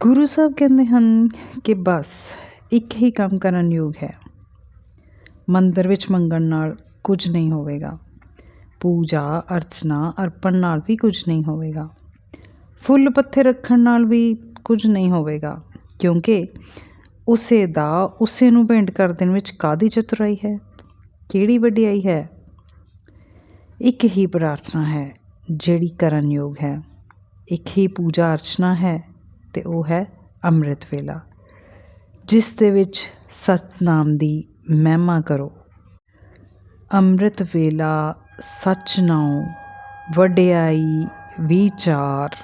ਗੁਰੂ ਸਾਹਿਬ ਕਹਿੰਦੇ ਹਨ ਕਿ ਬਸ ਇੱਕ ਹੀ ਕੰਮ ਕਰਨ ਯੋਗ ਹੈ। ਮੰਦਰ ਵਿੱਚ ਮੰਗਣ ਨਾਲ ਕੁਝ ਨਹੀਂ ਹੋਵੇਗਾ। ਪੂਜਾ, ਅਰਚਨਾ, ਅਰਪਣ ਨਾਲ ਵੀ ਕੁਝ ਨਹੀਂ ਹੋਵੇਗਾ। ਫੁੱਲ ਪੱਥੇ ਰੱਖਣ ਨਾਲ ਵੀ ਕੁਝ ਨਹੀਂ ਹੋਵੇਗਾ, ਕਿਉਂਕਿ ਉਸੇ ਦਾ ਉਸੇ ਨੂੰ ਭੇਂਟ ਕਰ ਦੇਣ ਵਿੱਚ ਕਾਦੀ ਚਤੁਰਾਈ ਹੈ? ਕਿਹੜੀ ਵਡਿਆਈ ਹੈ? ਇੱਕ ਹੀ ਪ੍ਰਾਰਥਨਾ ਹੈ, ਜਿਹੜੀ ਕਰਨ ਯੋਗ ਹੈ। ਇੱਕ ਹੀ ਪੂਜਾ ਅਰਚਨਾ ਹੈ ਤੇ ਉਹ ਹੈ ਅੰਮ੍ਰਿਤ ਵੇਲਾ, ਜਿਸ ਦੇ ਵਿੱਚ ਸਤਨਾਮ ਦੀ ਮਹਿਮਾ ਕਰੋ। ਅੰਮ੍ਰਿਤ ਵੇਲਾ ਸੱਚ ਨਾਉ, ਵਡਿਆਈ ਵਿਚਾਰ।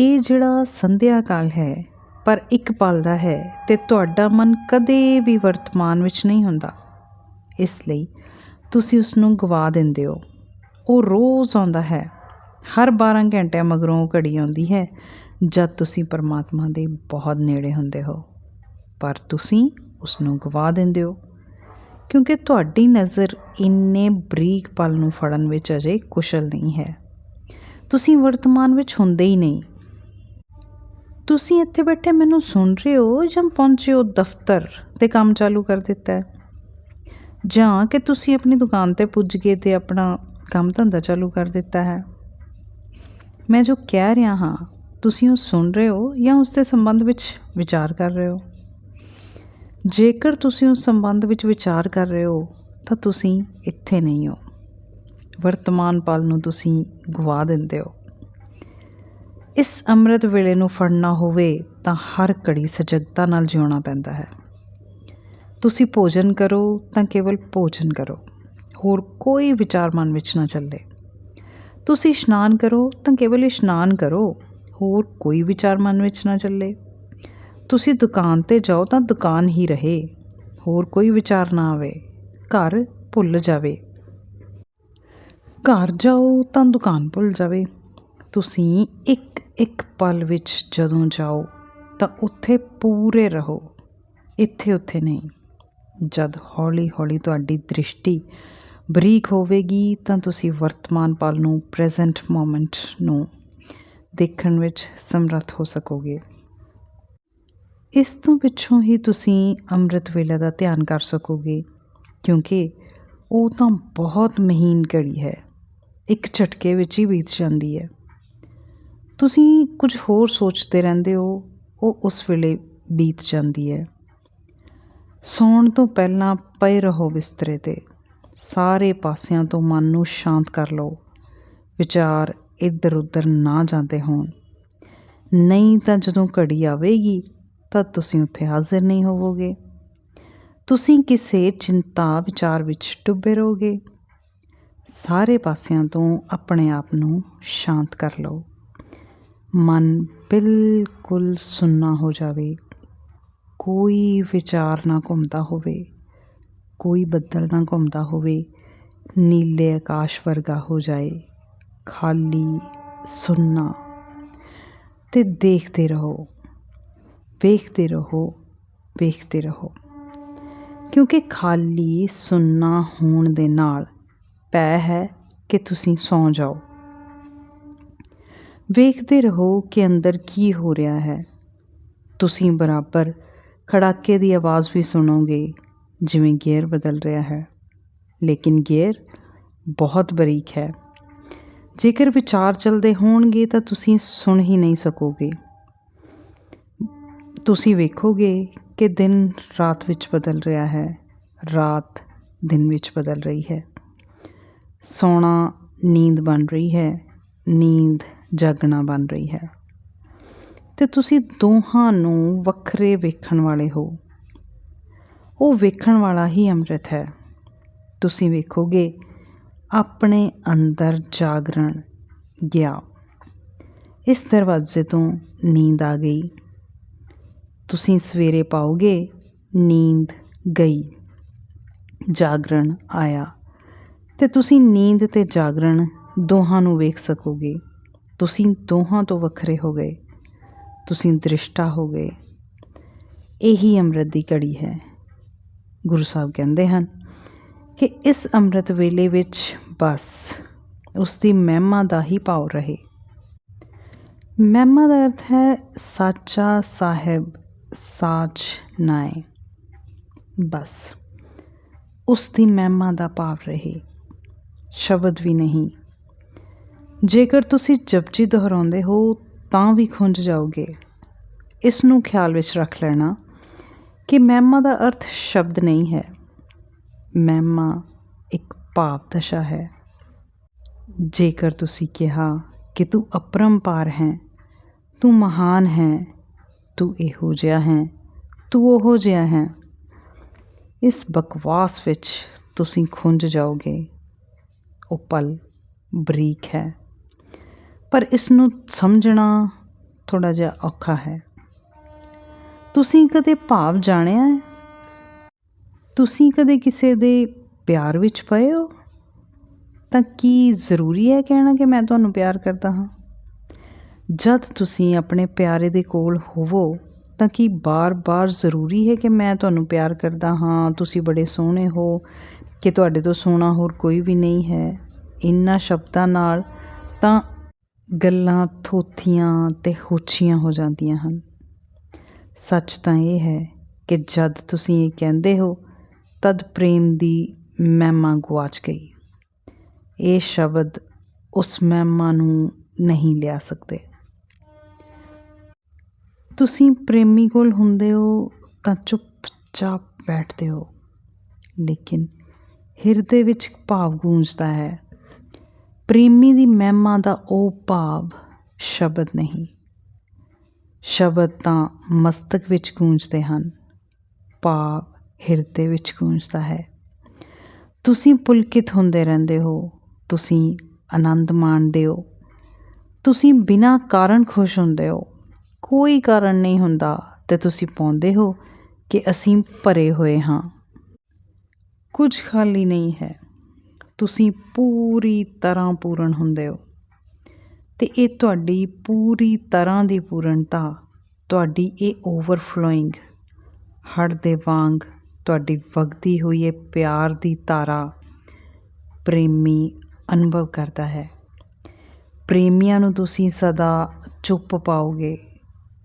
ਇਹ ਜਿਹੜਾ ਸੰਧਿਆ ਕਾਲ ਹੈ, ਪਰ ਇੱਕ ਪਲ ਦਾ ਹੈ ਤੇ ਤੁਹਾਡਾ ਮਨ ਕਦੇ ਵੀ ਵਰਤਮਾਨ ਵਿੱਚ ਨਹੀਂ ਹੁੰਦਾ। ਇਸ ਲਈ ਤੁਸੀਂ ਉਸ ਨੂੰ ਗਵਾ ਦਿੰਦੇ ਹੋ। ਉਹ ਰੋਜ਼ ਆਉਂਦਾ ਹੈ। ਹਰ 12 ਘੰਟਿਆਂ ਮਗਰੋਂ ਘੜੀ ਆਉਂਦੀ ਹੈ। ਜਦ ਤੁਸੀਂ ਪਰਮਾਤਮਾ ਦੇ ਬਹੁਤ ਨੇੜੇ ਹੁੰਦੇ ਹੋ, ਪਰ ਤੁਸੀਂ ਉਸ ਨੂੰ ਗਵਾ ਦਿੰਦੇ ਹੋ। ਕਿਉਂਕਿ ਤੁਹਾਡੀ ਨਜ਼ਰ ਇੰਨੇ ਬਰੀਕ ਪਲ ਨੂੰ ਫੜਨ ਵਿੱਚ ਅਜੇ ਕੁਸ਼ਲ ਨਹੀਂ ਹੈ। ਤੁਸੀਂ ਵਰਤਮਾਨ ਵਿੱਚ ਹੁੰਦੇ ਹੀ ਨਹੀਂ। ਤੁਸੀਂ ਇੱਥੇ ਬੈਠੇ ਮੈਨੂੰ ਸੁਣ ਰਹੇ ਹੋ ਜਾਂ ਪਹੁੰਚੇ ਹੋ ਦਫ਼ਤਰ ਤੇ ਕੰਮ ਚਾਲੂ ਕਰ ਦਿੱਤਾ ਹੈ? ਜਾਂ ਕਿ ਤੁਸੀਂ ਆਪਣੀ ਦੁਕਾਨ ਤੇ ਪੁੱਜ ਗਏ ਤੇ ਆਪਣਾ ਕੰਮ ਧੰਦਾ ਚਾਲੂ ਕਰ ਦਿੱਤਾ ਹੈ? ਮੈਂ ਜੋ ਕਹਿ ਰਿਹਾ ਹਾਂ ਤੁਸੀਂ ਉਹ ਸੁਣ ਰਹੇ ਹੋ ਜਾਂ ਉਸ ਦੇ ਸੰਬੰਧ ਵਿੱਚ ਵਿਚਾਰ ਕਰ ਰਹੇ ਹੋ? ਜੇਕਰ ਤੁਸੀਂ ਉਸ ਸੰਬੰਧ ਵਿੱਚ ਵਿਚਾਰ ਕਰ ਰਹੇ ਹੋ, ਤਾਂ ਤੁਸੀਂ ਇੱਥੇ ਨਹੀਂ ਹੋ। ਵਰਤਮਾਨ ਪਲ ਨੂੰ ਤੁਸੀਂ ਗਵਾ ਦਿੰਦੇ ਹੋ। ਇਸ ਅੰਮ੍ਰਿਤ ਵੇਲੇ ਨੂੰ ਫੜਨਾ ਹੋਵੇ, ਤਾਂ ਹਰ ਘੜੀ ਸਜਗਤਾ ਨਾਲ ਜਿਉਣਾ ਪੈਂਦਾ ਹੈ। ਤੁਸੀਂ ਭੋਜਨ ਕਰੋ, ਤਾਂ ਕੇਵਲ ਭੋਜਨ ਕਰੋ। ਹੋਰ ਕੋਈ ਵਿਚਾਰ ਮਨ ਵਿੱਚ ਨਾ ਚੱਲੇ। ਤੁਸੀਂ ਇਸ਼ਨਾਨ ਕਰੋ, ਤਾਂ ਕੇਵਲ ਇਸ਼ਨਾਨ ਕਰੋ। ਹੋਰ ਕੋਈ ਵਿਚਾਰ ਮਨ ਵਿੱਚ ਨਾ ਚੱਲੇ। ਤੁਸੀਂ ਦੁਕਾਨ ਤੇ ਜਾਓ ਤਾਂ ਦੁਕਾਨ ਹੀ ਰਹੇ, ਹੋਰ ਕੋਈ ਵਿਚਾਰ ਨਾ ਆਵੇ। ਘਰ ਭੁੱਲ ਜਾਵੇ। ਘਰ ਜਾਓ ਤਾਂ ਦੁਕਾਨ ਭੁੱਲ ਜਾਵੇ। ਤੁਸੀਂ ਇੱਕ ਇੱਕ ਪਲ ਵਿੱਚ ਜਦੋਂ ਜਾਓ ਤਾਂ ਉੱਥੇ ਪੂਰੇ ਰਹੋ, ਇੱਥੇ ਉੱਥੇ ਨਹੀਂ। ਜਦ ਹੌਲੀ ਹੌਲੀ ਤੁਹਾਡੀ ਦ੍ਰਿਸ਼ਟੀ ਬਰੀਕ ਹੋਵੇਗੀ ਤਾਂ ਤੁਸੀਂ ਵਰਤਮਾਨ ਪਲ ਨੂੰ ਪ੍ਰੈਜ਼ੈਂਟ ਮੋਮੈਂਟ ਨੂੰ ਦੇਖਣ ਵਿੱਚ ਸਮਰੱਥ ਹੋ ਸਕੋਗੇ। ਇਸ ਤੋਂ ਪਿੱਛੋਂ ਹੀ ਤੁਸੀਂ ਅੰਮ੍ਰਿਤ ਵੇਲੇ ਦਾ ਧਿਆਨ ਕਰ ਸਕੋਗੇ, ਕਿਉਂਕਿ ਉਹ ਤਾਂ ਬਹੁਤ ਮਹੀਨ ਘੜੀ ਹੈ। ਇੱਕ ਝਟਕੇ ਵਿੱਚ ਹੀ ਬੀਤ ਜਾਂਦੀ ਹੈ। ਤੁਸੀਂ ਕੁਝ ਹੋਰ ਸੋਚਦੇ ਰਹਿੰਦੇ ਹੋ, ਉਹ ਉਸ ਵੇਲੇ ਬੀਤ ਜਾਂਦੀ ਹੈ। ਸੌਣ ਤੋਂ ਪਹਿਲਾਂ ਪਏ ਰਹੋ ਬਿਸਤਰੇ ਤੇ। ਸਾਰੇ ਪਾਸਿਆਂ ਤੋਂ ਮਨ ਨੂੰ ਸ਼ਾਂਤ ਕਰ ਲਓ। ਵਿਚਾਰ ਇੱਧਰ ਉੱਧਰ ਨਾ ਜਾਂਦੇ ਹੋਣ। ਨਹੀਂ ਤਾਂ ਜਦੋਂ ਘੜੀ ਆਵੇਗੀ, ਤਾਂ ਤੁਸੀਂ ਉੱਥੇ ਹਾਜ਼ਰ ਨਹੀਂ ਹੋਵੋਗੇ। ਤੁਸੀਂ ਕਿਸੇ ਚਿੰਤਾ ਵਿਚਾਰ ਵਿੱਚ ਡੁੱਬੇ ਰਹੋਗੇ। ਸਾਰੇ ਪਾਸਿਆਂ ਤੋਂ ਆਪਣੇ ਆਪ ਨੂੰ ਸ਼ਾਂਤ ਕਰ ਲਓ। ਮਨ ਬਿਲਕੁਲ ਸੁੰਨਾ ਹੋ ਜਾਵੇ। ਕੋਈ ਵਿਚਾਰ ਨਾ ਘੁੰਮਦਾ ਹੋਵੇ। ਕੋਈ ਬੱਦਲ ਨਾ ਘੁੰਮਦਾ ਹੋਵੇ। ਨੀਲੇ ਆਕਾਸ਼ ਵਰਗਾ ਹੋ ਜਾਏ। ਖਾਲੀ, ਸੁੰਨਾ। ਤੇ ਦੇਖਦੇ ਰਹੋ। ਵੇਖਦੇ ਰਹੋ ਵੇਖਦੇ ਰਹੋ। ਕਿਉਂਕਿ ਖਾਲੀ, ਸੁੰਨਾ ਹੋਣ ਦੇ ਨਾਲ ਪੈ ਹੈ ਕਿ ਤੁਸੀਂ ਸੌਂ ਜਾਓ। ਵੇਖਦੇ ਰਹੋ ਕਿ ਅੰਦਰ ਕੀ ਹੋ ਰਿਹਾ ਹੈ। ਤੁਸੀਂ ਬਰਾਬਰ ਖੜਾਕੇ ਦੀ ਆਵਾਜ਼ ਵੀ ਸੁਣੋਗੇ, ਜਿਵੇਂ ਗੇਅਰ ਬਦਲ ਰਿਹਾ ਹੈ। ਲੇਕਿਨ ਗੇਅਰ ਬਹੁਤ ਬਰੀਕ ਹੈ। ਜੇਕਰ ਵਿਚਾਰ ਚੱਲਦੇ ਹੋਣਗੇ ਤਾਂ ਤੁਸੀਂ ਸੁਣ ਹੀ ਨਹੀਂ ਸਕੋਗੇ। ਤੁਸੀਂ ਵੇਖੋਗੇ ਕਿ ਦਿਨ ਰਾਤ ਵਿੱਚ ਬਦਲ ਰਿਹਾ ਹੈ, ਰਾਤ ਦਿਨ ਵਿੱਚ ਬਦਲ ਰਹੀ ਹੈ। ਸੋਣਾ ਨੀਂਦ ਬਣ ਰਹੀ ਹੈ, ਨੀਂਦ ਜਾਗਣਾ ਬਣ ਰਹੀ ਹੈ। ਤੇ ਤੁਸੀਂ ਦੋਹਾਂ ਨੂੰ ਵੱਖਰੇ ਵੇਖਣ ਵਾਲੇ ਹੋ। ਉਹ ਵੇਖਣ ਵਾਲਾ ਹੀ ਅੰਮ੍ਰਿਤ ਹੈ। ਤੁਸੀਂ ਵੇਖੋਗੇ ਆਪਣੇ ਅੰਦਰ ਜਾਗਰਣ ਗਿਆ। ਇਸ ਦਰਵਾਜ਼ੇ ਤੋਂ ਨੀਂਦ ਆ ਗਈ। ਤੁਸੀਂ ਸਵੇਰੇ ਪਾਓਗੇ? ਨੀਂਦ ਗਈ। ਜਾਗਰਣ ਆਇਆ। ਤੇ ਤੁਸੀਂ ਨੀਂਦ ਤੇ ਜਾਗਰਣ ਦੋਹਾਂ ਨੂੰ ਵੇਖ ਸਕੋਗੇ। ਤੁਸੀਂ ਦੋਹਾਂ ਤੋਂ ਵੱਖਰੇ ਹੋ ਗਏ। ਤੁਸੀਂ ਦ੍ਰਿਸ਼ਟਾ ਹੋ ਗਏ। ਇਹੀ ਅੰਮ੍ਰਿਤ ਦੀ ਘੜੀ ਹੈ। ਗੁਰੂ ਸਾਹਿਬ ਕਹਿੰਦੇ ਹਨ ਕਿ ਇਸ ਅੰਮ੍ਰਿਤ ਵੇਲੇ ਵਿੱਚ ਬਸ ਉਸ ਦੀ ਮਹਿਮਾ ਦਾ ਹੀ ਭਾਵ ਰਹੇ। ਮਹਿਮਾ ਦਾ ਅਰਥ ਹੈ ਸਾਚਾ ਸਾਹਿਬ, ਸਾਚ ਨਾਏ। ਬਸ ਉਸ ਦੀ ਮਹਿਮਾ ਦਾ ਭਾਵ ਰਹੇ। ਸ਼ਬਦ ਵੀ ਨਹੀਂ। ਜੇਕਰ ਤੁਸੀਂ ਜਪਜੀ ਦੁਹਰਾਉਂਦੇ ਹੋ ਤਾਂ ਵੀ ਖੁੰਝ ਜਾਓਗੇ। ਇਸ ਨੂੰ ਖਿਆਲ ਵਿੱਚ ਰੱਖ ਲੈਣਾ ਕਿ ਮਹਿਮਾ ਦਾ ਅਰਥ ਸ਼ਬਦ ਨਹੀਂ ਹੈ। ਮਹਿਮਾ ਇੱਕ ਭਾਵ ਦਸ਼ਾ ਹੈ। ਜੇਕਰ ਤੁਸੀਂ ਕਿਹਾ ਕਿ ਤੂੰ ਅਪਰੰਪਾਰ ਹੈ, ਤੂੰ ਮਹਾਨ ਹੈ, ਤੂੰ ਇਹੋ ਜਿਹਾ ਹੈ, ਤੂੰ ਉਹੋ ਜਿਹਾ ਹੈ, ਇਸ ਬਕਵਾਸ ਵਿੱਚ ਤੁਸੀਂ ਖੁੰਝ ਜਾਓਗੇ। ਉਹ ਪਲ ਬਰੀਕ ਹੈ, ਪਰ ਇਸ ਨੂੰ ਸਮਝਣਾ ਥੋੜਾ ਜਿਹਾ ਔਖਾ ਹੈ। ਤੁਸੀਂ ਕਦੇ ਭਾਵ ਜਾਣਿਆ ਹੈ? ਤੁਸੀਂ ਕਦੇ ਕਿਸੇ ਦੇ ਪਿਆਰ ਵਿੱਚ ਪਏ ਹੋ? ਤਾਂ ਕੀ ਜ਼ਰੂਰੀ ਹੈ ਕਹਿਣਾ ਕਿ ਮੈਂ ਤੁਹਾਨੂੰ ਪਿਆਰ ਕਰਦਾ ਹਾਂ? ਜਦ ਤੁਸੀਂ ਆਪਣੇ ਪਿਆਰੇ ਦੇ ਕੋਲ ਹੋਵੋ, ਤਾਂ ਕੀ ਬਾਰ-ਬਾਰ ਜ਼ਰੂਰੀ ਹੈ ਕਿ ਮੈਂ ਤੁਹਾਨੂੰ ਪਿਆਰ ਕਰਦਾ ਹਾਂ? ਤੁਸੀਂ ਬੜੇ ਸੋਹਣੇ ਹੋ, ਕਿ ਤੁਹਾਡੇ ਤੋਂ ਸੋਹਣਾ ਹੋਰ ਕੋਈ ਵੀ ਨਹੀਂ ਹੈ। ਇਨ੍ਹਾਂ ਸ਼ਬਦਾਂ ਨਾਲ ਤਾਂ ਗੱਲਾਂ ਥੋਥੀਆਂ ਤੇ ਹੋਛੀਆਂ ਹੋ ਜਾਂਦੀਆਂ ਹਨ। ਸੱਚ ਤਾਂ ਇਹ ਹੈ ਕਿ ਜਦ ਤੁਸੀਂ ਇਹ ਕਹਿੰਦੇ ਹੋ ਤਦ ਪ੍ਰੇਮ ਦੀ ਮਹਿਮਾ ਗੁਆਚ ਗਈ। ਇਹ ਸ਼ਬਦ ਉਸ ਮਹਿਮਾ ਨੂੰ ਨਹੀਂ ਲਿਆ ਸਕਦੇ। ਤੁਸੀਂ ਪ੍ਰੇਮੀ ਕੋਲ ਹੁੰਦੇ ਹੋ ਤਾਂ ਚੁੱਪਚਾਪ ਬੈਠਦੇ ਹੋ, ਲੇਕਿਨ ਹਿਰਦੇ ਵਿੱਚ ਭਾਵ ਗੂੰਜਦਾ ਹੈ। ਪ੍ਰੇਮੀ ਦੀ ਮਹਿਮਾ ਦਾ ਉਹ ਭਾਵ ਸ਼ਬਦ ਨਹੀਂ। ਸ਼ਬਦ ਤਾਂ ਮਸਤਕ ਵਿੱਚ ਗੂੰਜਦੇ ਹਨ। ਭਾਵ ਹਿਰਦੇ ਵਿੱਚ ਗੂੰਜਦਾ ਹੈ। ਤੁਸੀਂ ਪੁਲਕਿਤ ਹੁੰਦੇ ਰਹਿੰਦੇ ਹੋ। ਤੁਸੀਂ ਆਨੰਦ ਮਾਣਦੇ ਹੋ। ਤੁਸੀਂ ਬਿਨਾਂ ਕਾਰਨ ਖੁਸ਼ ਹੁੰਦੇ ਹੋ। ਕੋਈ ਕਾਰਨ ਨਹੀਂ ਹੁੰਦਾ ਤੇ ਤੁਸੀਂ ਪਾਉਂਦੇ ਹੋ ਕਿ ਅਸੀਂ ਭਰੇ ਹੋਏ ਹਾਂ। ਕੁਝ ਖਾਲੀ ਨਹੀਂ ਹੈ। ਤੁਸੀਂ ਪੂਰੀ ਤਰ੍ਹਾਂ ਪੂਰਨ ਹੁੰਦੇ ਹੋ। ਤੇ ਇਹ ਤੁਹਾਡੀ ਪੂਰੀ ਤਰ੍ਹਾਂ ਦੀ ਪੂਰਨਤਾ, ਤੁਹਾਡੀ ਇਹ ਓਵਰਫਲੋਇੰਗ ਹੜ ਦੇ ਵਾਂਗ ਤੁਹਾਡੀ ਵਗਦੀ ਹੋਈ ਇਹ ਪਿਆਰ ਦੀ ਧਾਰਾ ਪ੍ਰੇਮੀ ਅਨੁਭਵ ਕਰਦਾ ਹੈ। ਪ੍ਰੇਮੀਆਂ ਨੂੰ ਤੁਸੀਂ ਸਦਾ ਚੁੱਪ ਪਾਓਗੇ।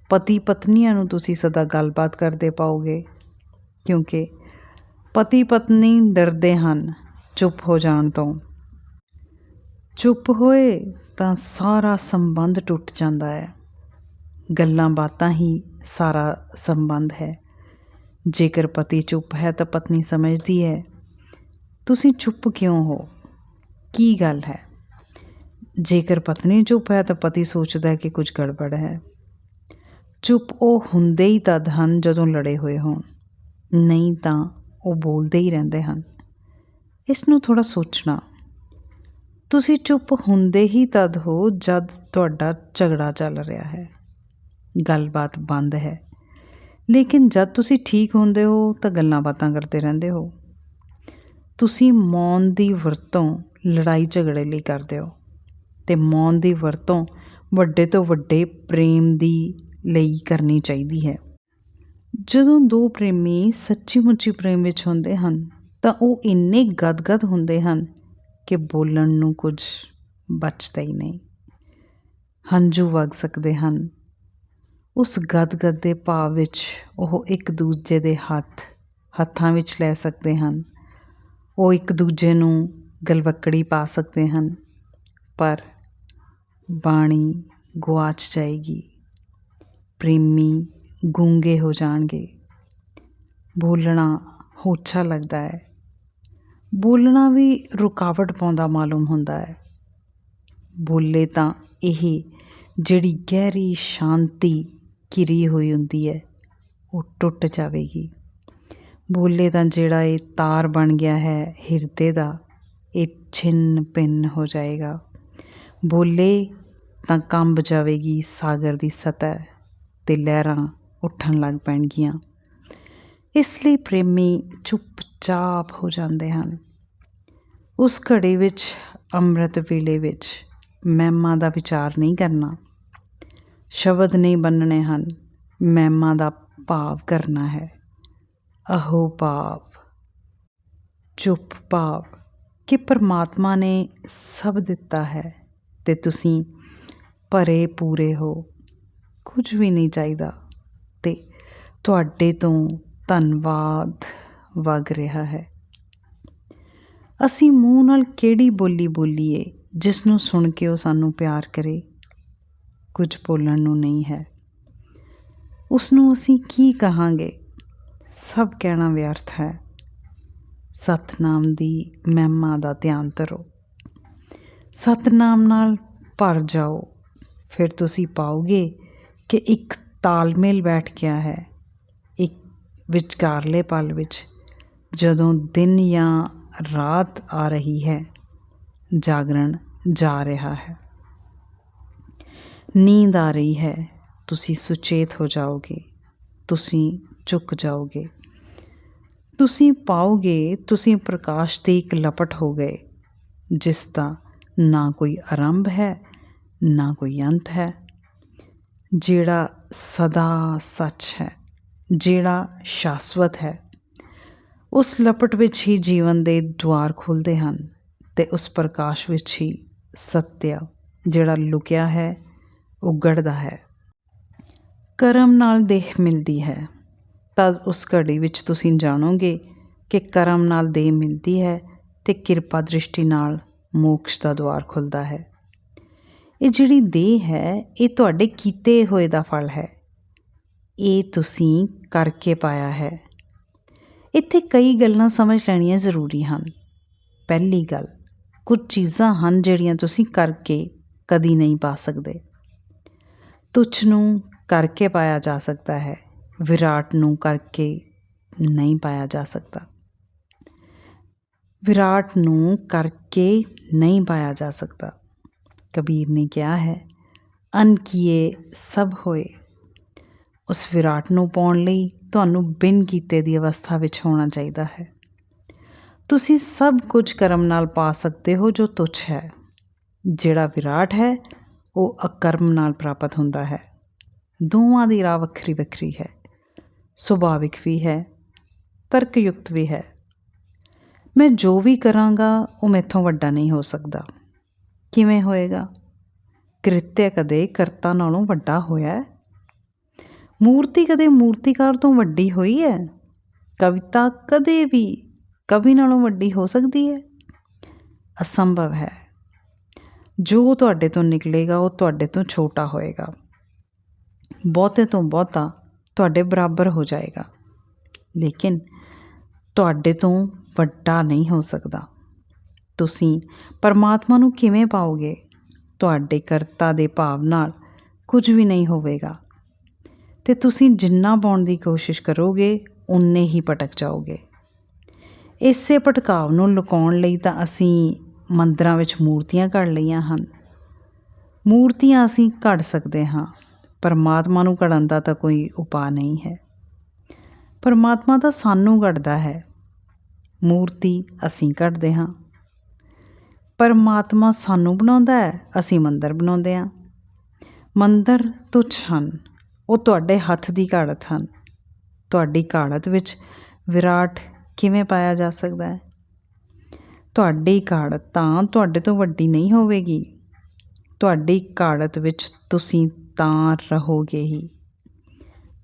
ਪਤੀ ਪਤਨੀਆਂ ਨੂੰ ਤੁਸੀਂ ਸਦਾ ਗੱਲਬਾਤ ਕਰਦੇ ਪਾਓਗੇ, ਕਿਉਂਕਿ ਪਤੀ ਪਤਨੀ ਡਰਦੇ ਹਨ ਚੁੱਪ ਹੋ ਜਾਣ ਤੋਂ। ਚੁੱਪ ਹੋਏ ਤਾਂ ਸਾਰਾ ਸੰਬੰਧ ਟੁੱਟ ਜਾਂਦਾ ਹੈ। ਗੱਲਾਂ ਬਾਤਾਂ ਹੀ ਸਾਰਾ ਸੰਬੰਧ ਹੈ। ਜੇਕਰ ਪਤੀ ਚੁੱਪ ਹੈ ਤਾਂ ਪਤਨੀ ਸਮਝਦੀ ਹੈ, ਤੁਸੀਂ ਚੁੱਪ ਕਿਉਂ ਹੋ? ਕੀ ਗੱਲ ਹੈ? ਜੇਕਰ ਪਤਨੀ ਚੁੱਪ ਹੈ ਤਾਂ ਪਤੀ ਸੋਚਦਾ ਹੈ ਕਿ ਕੁਝ ਗੜਬੜ ਹੈ। ਚੁੱਪ ਉਹ ਹੁੰਦੇ ਹੀ ਤਦ ਹਨ ਜਦੋਂ ਲੜੇ ਹੋਏ ਹੋਣ। ਨਹੀਂ ਤਾਂ ਉਹ ਬੋਲਦੇ ਹੀ ਰਹਿੰਦੇ ਹਨ। ਇਸ ਨੂੰ ਥੋੜਾ ਸੋਚਣਾ। ਤੁਸੀਂ ਚੁੱਪ ਹੁੰਦੇ ਹੀ ਤਦ ਹੋ ਜਦ ਤੁਹਾਡਾ ਝਗੜਾ ਚੱਲ ਰਿਹਾ ਹੈ। ਗੱਲਬਾਤ ਬੰਦ ਹੈ। ਲੇਕਿਨ ਜਦ ਤੁਸੀਂ ਠੀਕ ਹੁੰਦੇ ਹੋ, ਤਾਂ ਗੱਲਾਂ ਬਾਤਾਂ ਕਰਦੇ ਰਹਿੰਦੇ ਹੋ। ਤੁਸੀਂ ਮੌਨ ਦੀ ਵਰਤੋਂ ਲੜਾਈ ਝਗੜੇ ਲਈ ਕਰਦੇ ਹੋ। ਤੇ ਮੌਨ ਦੀ ਵਰਤੋਂ ਵੱਡੇ ਤੋਂ ਵੱਡੇ ਪ੍ਰੇਮ ਦੀ ਲਈ ਕਰਨੀ ਚਾਹੀਦੀ ਹੈ। ਜਦੋਂ ਦੋ ਪ੍ਰੇਮੀ ਸੱਚੀ ਮੁੱਚੀ ਪ੍ਰੇਮ ਵਿੱਚ ਹੁੰਦੇ ਹਨ, ਤਾਂ ਉਹ ਇੰਨੇ ਗਦਗਦ ਹੁੰਦੇ ਹਨ ਕਿ ਬੋਲਣ ਨੂੰ ਕੁਝ ਬਚਦਾ ਹੀ ਨਹੀਂ। ਹੰਝੂ ਵਗ ਸਕਦੇ ਹਨ। ਉਸ ਗਦਗਦ ਦੇ ਭਾਵ ਵਿੱਚ ਉਹ ਇੱਕ ਦੂਜੇ ਦੇ ਹੱਥ, ਹੱਥਾਂ ਵਿੱਚ ਲੈ ਸਕਦੇ ਹਨ। ਉਹ ਇੱਕ ਦੂਜੇ ਨੂੰ ਗਲਵੱਕੜੀ ਪਾ ਸਕਦੇ ਹਨ, ਪਰ ਬਾਣੀ ਗੁਆਚ ਜਾਏਗੀ। ਪ੍ਰੇਮੀ ਗੂੰਗੇ ਹੋ ਜਾਣਗੇ। ਬੋਲਣਾ ਹੋਛਾ ਲੱਗਦਾ ਹੈ। ਬੋਲਣਾ ਵੀ ਰੁਕਾਵਟ ਪਾਉਂਦਾ ਮਾਲੂਮ ਹੁੰਦਾ ਹੈ। ਬੋਲੇ ਤਾਂ ਇਹ ਜਿਹੜੀ ਗਹਿਰੀ ਸ਼ਾਂਤੀ ਘਿਰੀ ਹੋਈ ਹੁੰਦੀ ਹੈ, ਉਹ ਟੁੱਟ ਜਾਵੇਗੀ। ਬੋਲੇ ਦਾ ਜਿਹੜਾ ਇਹ ਤਾਰ ਬਣ ਗਿਆ ਹੈ, ਹਿਰਦੇ ਦਾ, ਇਹ ਛਿੰਨ ਪਿੰਨ ਹੋ ਜਾਏਗਾ। ਬੋਲੇ ਤਾਂ ਕੰਬ ਜਾਵੇਗੀ ਸਾਗਰ ਦੀ ਸਤਹ ਤੇ ਲਹਿਰਾਂ ਉੱਠਣ ਲੱਗ ਪੈਣਗੀਆਂ। ਇਸ ਲਈ ਪ੍ਰੇਮੀ ਚੁੱਪਚਾਪ ਹੋ ਜਾਂਦੇ ਹਨ। ਉਸ ਘੜੀ ਵਿੱਚ, ਅੰਮ੍ਰਿਤ ਵੇਲੇ ਵਿੱਚ ਮਹਿਮਾ ਦਾ ਵਿਚਾਰ ਨਹੀਂ ਕਰਨਾ। ਸ਼ਬਦ ਨਹੀਂ ਬੰਨਣੇ ਹਨ। ਮਹਿਮਾ ਦਾ ਭਾਵ ਕਰਨਾ ਹੈ। ਅਹੋ ਭਾਵ। ਚੁੱਪ ਭਾਵ। ਕਿ ਪਰਮਾਤਮਾ ਨੇ ਸਭ ਦਿੱਤਾ ਹੈ ਤੇ ਤੁਸੀਂ ਭਰੇ ਪੂਰੇ ਹੋ। ਕੁਝ ਵੀ ਨਹੀਂ ਚਾਹੀਦਾ ਤੇ ਤੁਹਾਡੇ ਤੋਂ ਧੰਨਵਾਦ ਵਗ ਰਿਹਾ ਹੈ। ਅਸੀਂ ਮੂੰਹ ਨਾਲ ਕਿਹੜੀ ਬੋਲੀ ਬੋਲੀਏ ਜਿਸ ਨੂੰ ਸੁਣ ਕੇ ਉਹ ਸਾਨੂੰ ਪਿਆਰ ਕਰੇ? ਕੁਝ ਬੋਲਣ ਨੂੰ ਨਹੀਂ ਹੈ। ਉਸ ਨੂੰ ਅਸੀਂ ਕੀ ਕਹਾਂਗੇ? ਸਭ ਕਹਿਣਾ ਵਿਅਰਥ ਹੈ। ਸਤਨਾਮ ਦੀ ਮਹਿਮਾ ਦਾ ਧਿਆਨ ਧਰੋ। ਸਤਨਾਮ ਨਾਲ ਭਰ ਜਾਓ। ਫਿਰ ਤੁਸੀਂ ਪਾਓਗੇ ਕਿ ਇੱਕ ਤਾਲਮੇਲ ਬੈਠ ਗਿਆ ਹੈ। ਇੱਕ ਵਿਚਕਾਰਲੇ ਪਲ ਵਿੱਚ, ਜਦੋਂ ਦਿਨ ਜਾਂ ਰਾਤ ਆ ਰਹੀ ਹੈ, ਜਾਗਰਣ ਜਾ ਰਿਹਾ ਹੈ। ਨੀਂਦ ਆ ਰਹੀ ਹੈ। ਤੁਸੀਂ ਸੁਚੇਤ ਹੋ ਜਾਓਗੇ। ਤੁਸੀਂ ਝੁਕ ਜਾਓਗੇ। ਤੁਸੀਂ ਪਾਓਗੇ, ਤੁਸੀਂ ਪ੍ਰਕਾਸ਼ ਦੀ ਇੱਕ ਲਪਟ ਹੋ ਗਏ, ਜਿਸ ਦਾ ਨਾ ਕੋਈ ਆਰੰਭ ਹੈ, ਨਾ ਕੋਈ ਅੰਤ ਹੈ। ਜਿਹੜਾ ਸਦਾ ਸੱਚ ਹੈ, ਜਿਹੜਾ ਸ਼ਾਸਵਤ ਹੈ, ਉਸ ਲਪਟ ਵਿੱਚ ਹੀ ਜੀਵਨ ਦੇ ਦੁਆਰ ਖੁੱਲ੍ਹਦੇ ਹਨ ਤੇ ਉਸ ਪ੍ਰਕਾਸ਼ ਵਿੱਚ ਹੀ ਸਤਿਆ ਜਿਹੜਾ ਲੁਕਿਆ ਹੈ ਉਗੜਦਾ ਹੈ। ਕਰਮ ਨਾਲ ਦੇਹ ਮਿਲਦੀ ਹੈ। ਤਾਂ ਉਸ ਘੜੀ ਵਿੱਚ ਤੁਸੀਂ ਜਾਣੋਗੇ ਕਿ ਕਰਮ ਨਾਲ ਦੇਹ ਮਿਲਦੀ ਹੈ ਤੇ ਕਿਰਪਾ ਦ੍ਰਿਸ਼ਟੀ ਨਾਲ ਮੋਕਸ਼ ਦਾ ਦੁਆਰ ਖੁੱਲਦਾ ਹੈ। ਇਹ ਜਿਹੜੀ ਦੇਹ ਹੈ, ਇਹ ਤੁਹਾਡੇ ਕੀਤੇ ਹੋਏ ਦਾ ਫਲ ਹੈ। ਇਹ ਤੁਸੀਂ ਕਰਕੇ ਪਾਇਆ ਹੈ। ਇੱਥੇ ਕਈ ਗੱਲਾਂ ਸਮਝ ਲੈਣੀਆਂ ਜ਼ਰੂਰੀ ਹਨ। ਪਹਿਲੀ ਗੱਲ, ਕੁਝ ਚੀਜ਼ਾਂ ਹਨ ਜਿਹੜੀਆਂ ਤੁਸੀਂ ਕਰਕੇ ਕਦੀ ਨਹੀਂ ਪਾ ਸਕਦੇ। ਤੁੱਛ ਨੂੰ ਕਰਕੇ ਪਾਇਆ ਜਾ ਸਕਦਾ ਹੈ, ਵਿਰਾਟ ਨੂੰ ਕਰਕੇ ਨਹੀਂ ਪਾਇਆ ਜਾ ਸਕਦਾ। ਵਿਰਾਟ ਨੂੰ ਕਰਕੇ ਨਹੀਂ ਪਾਇਆ ਜਾ ਸਕਦਾ। ਕਬੀਰ ਨੇ ਕਿਹਾ ਹੈ, ਅਨ ਕੀਏ ਸਭ ਹੋਏ। ਉਸ ਵਿਰਾਟ ਨੂੰ ਪਾਉਣ ਲਈ ਤੁਹਾਨੂੰ ਬਿਨ ਕੀਤੇ ਦੀ ਅਵਸਥਾ ਵਿੱਚ ਹੋਣਾ ਚਾਹੀਦਾ ਹੈ। ਤੁਸੀਂ ਸਭ ਕੁਝ ਕਰਮ ਨਾਲ ਪਾ ਸਕਦੇ ਹੋ ਜੋ ਤੁਛ ਹੈ। ਜਿਹੜਾ ਵਿਰਾਟ ਹੈ ਉਹ ਅਕਰਮ ਨਾਲ ਪ੍ਰਾਪਤ ਹੁੰਦਾ ਹੈ। ਦੋਵਾਂ ਦੀ ਰਾਹ ਵੱਖਰੀ ਵੱਖਰੀ ਹੈ। ਸੁਭਾਵਿਕ ਵੀ ਹੈ, ਤਰਕਯੁਕਤ ਵੀ ਹੈ। ਮੈਂ ਜੋ ਵੀ ਕਰਾਂਗਾ, ਉਹ ਮੈਥੋਂ ਵੱਡਾ ਨਹੀਂ ਹੋ ਸਕਦਾ। ਕਿਵੇਂ ਹੋਏਗਾ? ਕ੍ਰਿਤਿਆ ਕਦੇ ਕਰਤਾ ਨਾਲੋਂ ਵੱਡਾ ਹੋਇਆ ਮੂਰਤੀ ਕਦੇ ਮੂਰਤੀਕਾਰ ਤੋਂ ਵੱਡੀ ਹੋਈ ਹੈ? ਕਵਿਤਾ ਕਦੇ ਵੀ ਕਵੀ ਨਾਲੋਂ ਵੱਡੀ ਹੋ ਸਕਦੀ ਹੈ? ਅਸੰਭਵ ਹੈ। ਜੋ ਤੁਹਾਡੇ ਤੋਂ ਨਿਕਲੇਗਾ, ਉਹ ਤੁਹਾਡੇ ਤੋਂ ਛੋਟਾ ਹੋਏਗਾ। ਬਹੁਤੇ ਤੋਂ ਬਹੁਤਾ ਤੁਹਾਡੇ ਬਰਾਬਰ ਹੋ ਜਾਏਗਾ। ਲੇਕਿਨ ਤੁਹਾਡੇ ਤੋਂ ਵੱਡਾ ਨਹੀਂ ਹੋ ਸਕਦਾ। ਤੁਸੀਂ ਪਰਮਾਤਮਾ ਨੂੰ ਕਿਵੇਂ ਪਾਓਗੇ? ਤੁਹਾਡੇ ਕਰਤਾ ਦੇ ਭਾਵ ਨਾਲ ਕੁਝ ਵੀ ਨਹੀਂ ਹੋਵੇਗਾ। ਤੇ ਤੁਸੀਂ ਜਿੰਨਾ ਪਾਉਣ ਦੀ ਕੋਸ਼ਿਸ਼ ਕਰੋਗੇ, ਉਨੇ ਹੀ ਭਟਕ ਜਾਓਗੇ। ਇਸੇ ਭਟਕਾਵ ਨੂੰ ਲੁਕਾਉਣ ਲਈ ਤਾਂ ਅਸੀਂ ਮੰਦਰਾਂ ਵਿੱਚ ਮੂਰਤੀਆਂ ਘੜ ਲਈਆਂ ਹਨ। ਮੂਰਤੀਆਂ ਅਸੀਂ ਘੜ ਸਕਦੇ ਹਾਂ। ਪਰਮਾਤਮਾ ਨੂੰ ਘੜਨ ਦਾ ਤਾਂ ਕੋਈ ਉਪਾਅ ਨਹੀਂ ਹੈ। ਪਰਮਾਤਮਾ ਤਾਂ ਸਾਨੂੰ ਘੜਦਾ ਹੈ। ਮੂਰਤੀ ਅਸੀਂ ਘੜਦੇ ਹਾਂ। ਪਰਮਾਤਮਾ ਸਾਨੂੰ ਬਣਾਉਂਦਾ ਹੈ, ਅਸੀਂ ਮੰਦਰ ਬਣਾਉਂਦੇ ਹਾਂ। ਮੰਦਰ ਤੁੱਛ ਹਨ। ਉਹ ਤੁਹਾਡੇ ਹੱਥ ਦੀ ਘਾੜਤ ਹਨ। ਤੁਹਾਡੀ ਘਾੜਤ ਵਿੱਚ ਵਿਰਾਟ ਕਿਵੇਂ ਪਾਇਆ ਜਾ ਸਕਦਾ ਹੈ? ਤੁਹਾਡੀ ਕਾੜਤ ਤਾਂ ਤੁਹਾਡੇ ਤੋਂ ਵੱਡੀ ਨਹੀਂ ਹੋਵੇਗੀ। ਤੁਹਾਡੀ ਕਾੜਤ ਵਿੱਚ ਤੁਸੀਂ ਤਾਂ ਰਹੋਗੇ ਹੀ।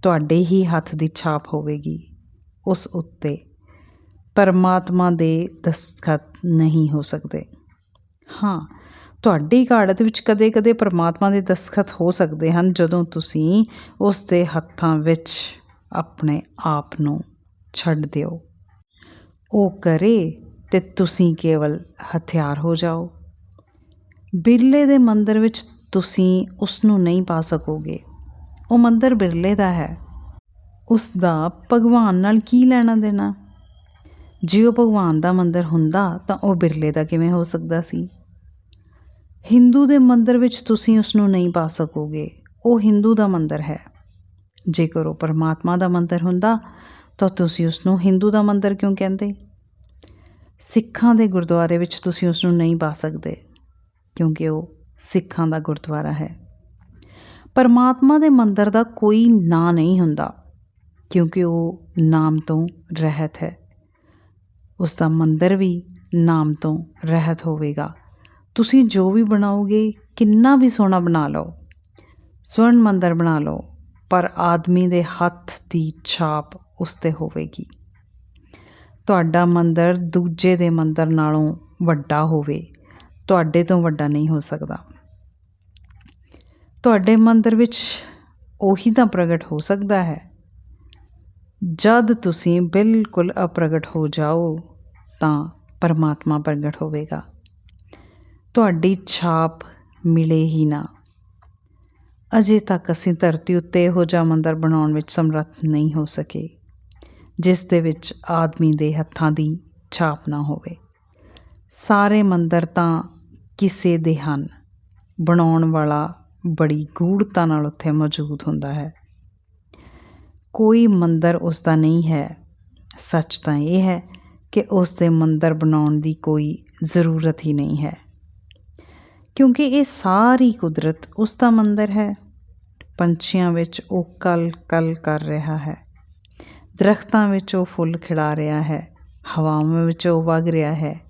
ਤੁਹਾਡੇ ਹੀ ਹੱਥ ਦੀ ਛਾਪ ਹੋਵੇਗੀ ਉਸ ਉੱਤੇ। ਪਰਮਾਤਮਾ ਦੇ ਦਸਤਖਤ ਨਹੀਂ ਹੋ ਸਕਦੇ। ਹਾਂ, ਤੁਹਾਡੀ ਘਾੜਤ ਵਿੱਚ ਕਦੇ-ਕਦੇ ਪਰਮਾਤਮਾ ਦੇ ਦਸਤਖਤ ਹੋ ਸਕਦੇ ਹਨ ਜਦੋਂ ਤੁਸੀਂ ਉਸ ਦੇ ਹੱਥਾਂ ਵਿੱਚ ਆਪਣੇ ਆਪ ਨੂੰ ਛੱਡ ਦਿਓ। ਉਹ ਕਰੇ ਅਤੇ ਤੁਸੀਂ ਕੇਵਲ ਹਥਿਆਰ ਹੋ ਜਾਓ। ਬਿਰਲੇ ਦੇ ਮੰਦਰ ਵਿੱਚ ਤੁਸੀਂ ਉਸ ਨੂੰ ਨਹੀਂ ਪਾ ਸਕੋਗੇ। ਉਹ ਮੰਦਰ ਬਿਰਲੇ ਦਾ ਹੈ। ਉਸ ਦਾ ਭਗਵਾਨ ਨਾਲ ਕੀ ਲੈਣਾ ਦੇਣਾ? ਜੇ ਉਹ ਭਗਵਾਨ ਦਾ ਮੰਦਰ ਹੁੰਦਾ ਤਾਂ ਉਹ ਬਿਰਲੇ ਦਾ ਕਿਵੇਂ ਹੋ ਸਕਦਾ ਸੀ? ਹਿੰਦੂ ਦੇ ਮੰਦਰ ਵਿੱਚ ਤੁਸੀਂ ਉਸ ਨੂੰ ਨਹੀਂ ਪਾ ਸਕੋਗੇ। ਉਹ ਹਿੰਦੂ ਦਾ ਮੰਦਰ ਹੈ। ਜੇਕਰ ਉਹ ਪਰਮਾਤਮਾ ਦਾ ਮੰਦਰ ਹੁੰਦਾ ਤਾਂ ਤੁਸੀਂ ਉਸ ਨੂੰ ਹਿੰਦੂ ਦਾ ਮੰਦਰ ਕਿਉਂ ਕਹਿੰਦੇ? ਸਿੱਖਾਂ ਦੇ ਗੁਰਦੁਆਰੇ ਵਿੱਚ ਤੁਸੀਂ ਉਸ ਨੂੰ ਨਹੀਂ ਪਾ ਸਕਦੇ, ਕਿਉਂਕਿ ਉਹ ਸਿੱਖਾਂ ਦਾ ਗੁਰਦੁਆਰਾ ਹੈ। ਪਰਮਾਤਮਾ ਦੇ ਮੰਦਰ ਦਾ ਕੋਈ ਨਾਂ ਨਹੀਂ ਹੁੰਦਾ, ਕਿਉਂਕਿ ਉਹ ਨਾਮ ਤੋਂ ਰਹਿਤ ਹੈ। ਉਸ ਦਾ ਮੰਦਰ ਵੀ ਨਾਮ ਤੋਂ ਰਹਿਤ ਹੋਵੇਗਾ। ਤੁਸੀਂ ਜੋ ਵੀ ਬਣਾਓਗੇ, ਕਿੰਨਾ ਵੀ ਸੋਹਣਾ ਬਣਾ ਲਓ, ਸਵਰਨ ਮੰਦਰ ਬਣਾ ਲਓ, ਪਰ ਆਦਮੀ ਦੇ ਹੱਥ ਦੀ ਛਾਪ ਉਸ 'ਤੇ ਹੋਵੇਗੀ। ਤੁਹਾਡਾ ਮੰਦਰ ਦੂਜੇ ਦੇ ਮੰਦਰ ਨਾਲੋਂ ਵੱਡਾ ਹੋਵੇ, ਤੁਹਾਡੇ ਤੋਂ ਵੱਡਾ ਨਹੀਂ ਹੋ ਸਕਦਾ। ਤੁਹਾਡੇ ਮੰਦਰ ਵਿੱਚ ਉਹੀ ਤਾਂ ਪ੍ਰਗਟ ਹੋ ਸਕਦਾ ਹੈ। ਜਦ ਤੁਸੀਂ ਬਿਲਕੁਲ ਅਪ੍ਰਗਟ ਹੋ ਜਾਓ, ਤਾਂ ਪਰਮਾਤਮਾ ਪ੍ਰਗਟ ਹੋਵੇਗਾ। ਤੁਹਾਡੀ ਛਾਪ ਮਿਲੇ ਹੀ ਨਾ। ਅਜੇ ਤੱਕ ਅਸੀਂ ਧਰਤੀ ਉੱਤੇ ਇਹੋ ਜਿਹਾ ਮੰਦਰ ਬਣਾਉਣ ਵਿੱਚ ਸਮਰੱਥ ਨਹੀਂ ਹੋ ਸਕੇ। ਜਿਸ ਦੇ ਵਿੱਚ ਆਦਮੀ ਦੇ ਹੱਥਾਂ ਦੀ ਛਾਪ ਨਾ ਹੋਵੇ। ਸਾਰੇ ਮੰਦਰ ਤਾਂ ਕਿਸੇ ਦੇ ਹਨ। ਬਣਾਉਣ ਵਾਲਾ ਬੜੀ ਗੂੜਤਾ ਨਾਲ ਉੱਥੇ ਮੌਜੂਦ ਹੁੰਦਾ ਹੈ। ਕੋਈ ਮੰਦਰ ਉਸ ਦਾ ਨਹੀਂ ਹੈ। ਸੱਚ ਤਾਂ ਇਹ ਹੈ ਕਿ ਉਸ ਦੇ ਮੰਦਰ ਬਣਾਉਣ ਦੀ ਕੋਈ ਜ਼ਰੂਰਤ ਹੀ ਨਹੀਂ ਹੈ। ਕਿਉਂਕਿ ਇਹ ਸਾਰੀ ਕੁਦਰਤ ਉਸ ਦਾ ਮੰਦਰ ਹੈ। ਪੰਛੀਆਂ ਵਿੱਚ ਉਹ ਕਲ ਕਲ ਕਰ ਰਿਹਾ ਹੈ। ਦਰਖਤਾਂ ਵਿੱਚ ਉਹ ਫੁੱਲ ਖਿੜਾ ਰਿਹਾ ਹੈ, ਹਵਾਵਾਂ ਵਿੱਚ ਉਹ ਵਗ ਰਿਹਾ ਹੈ,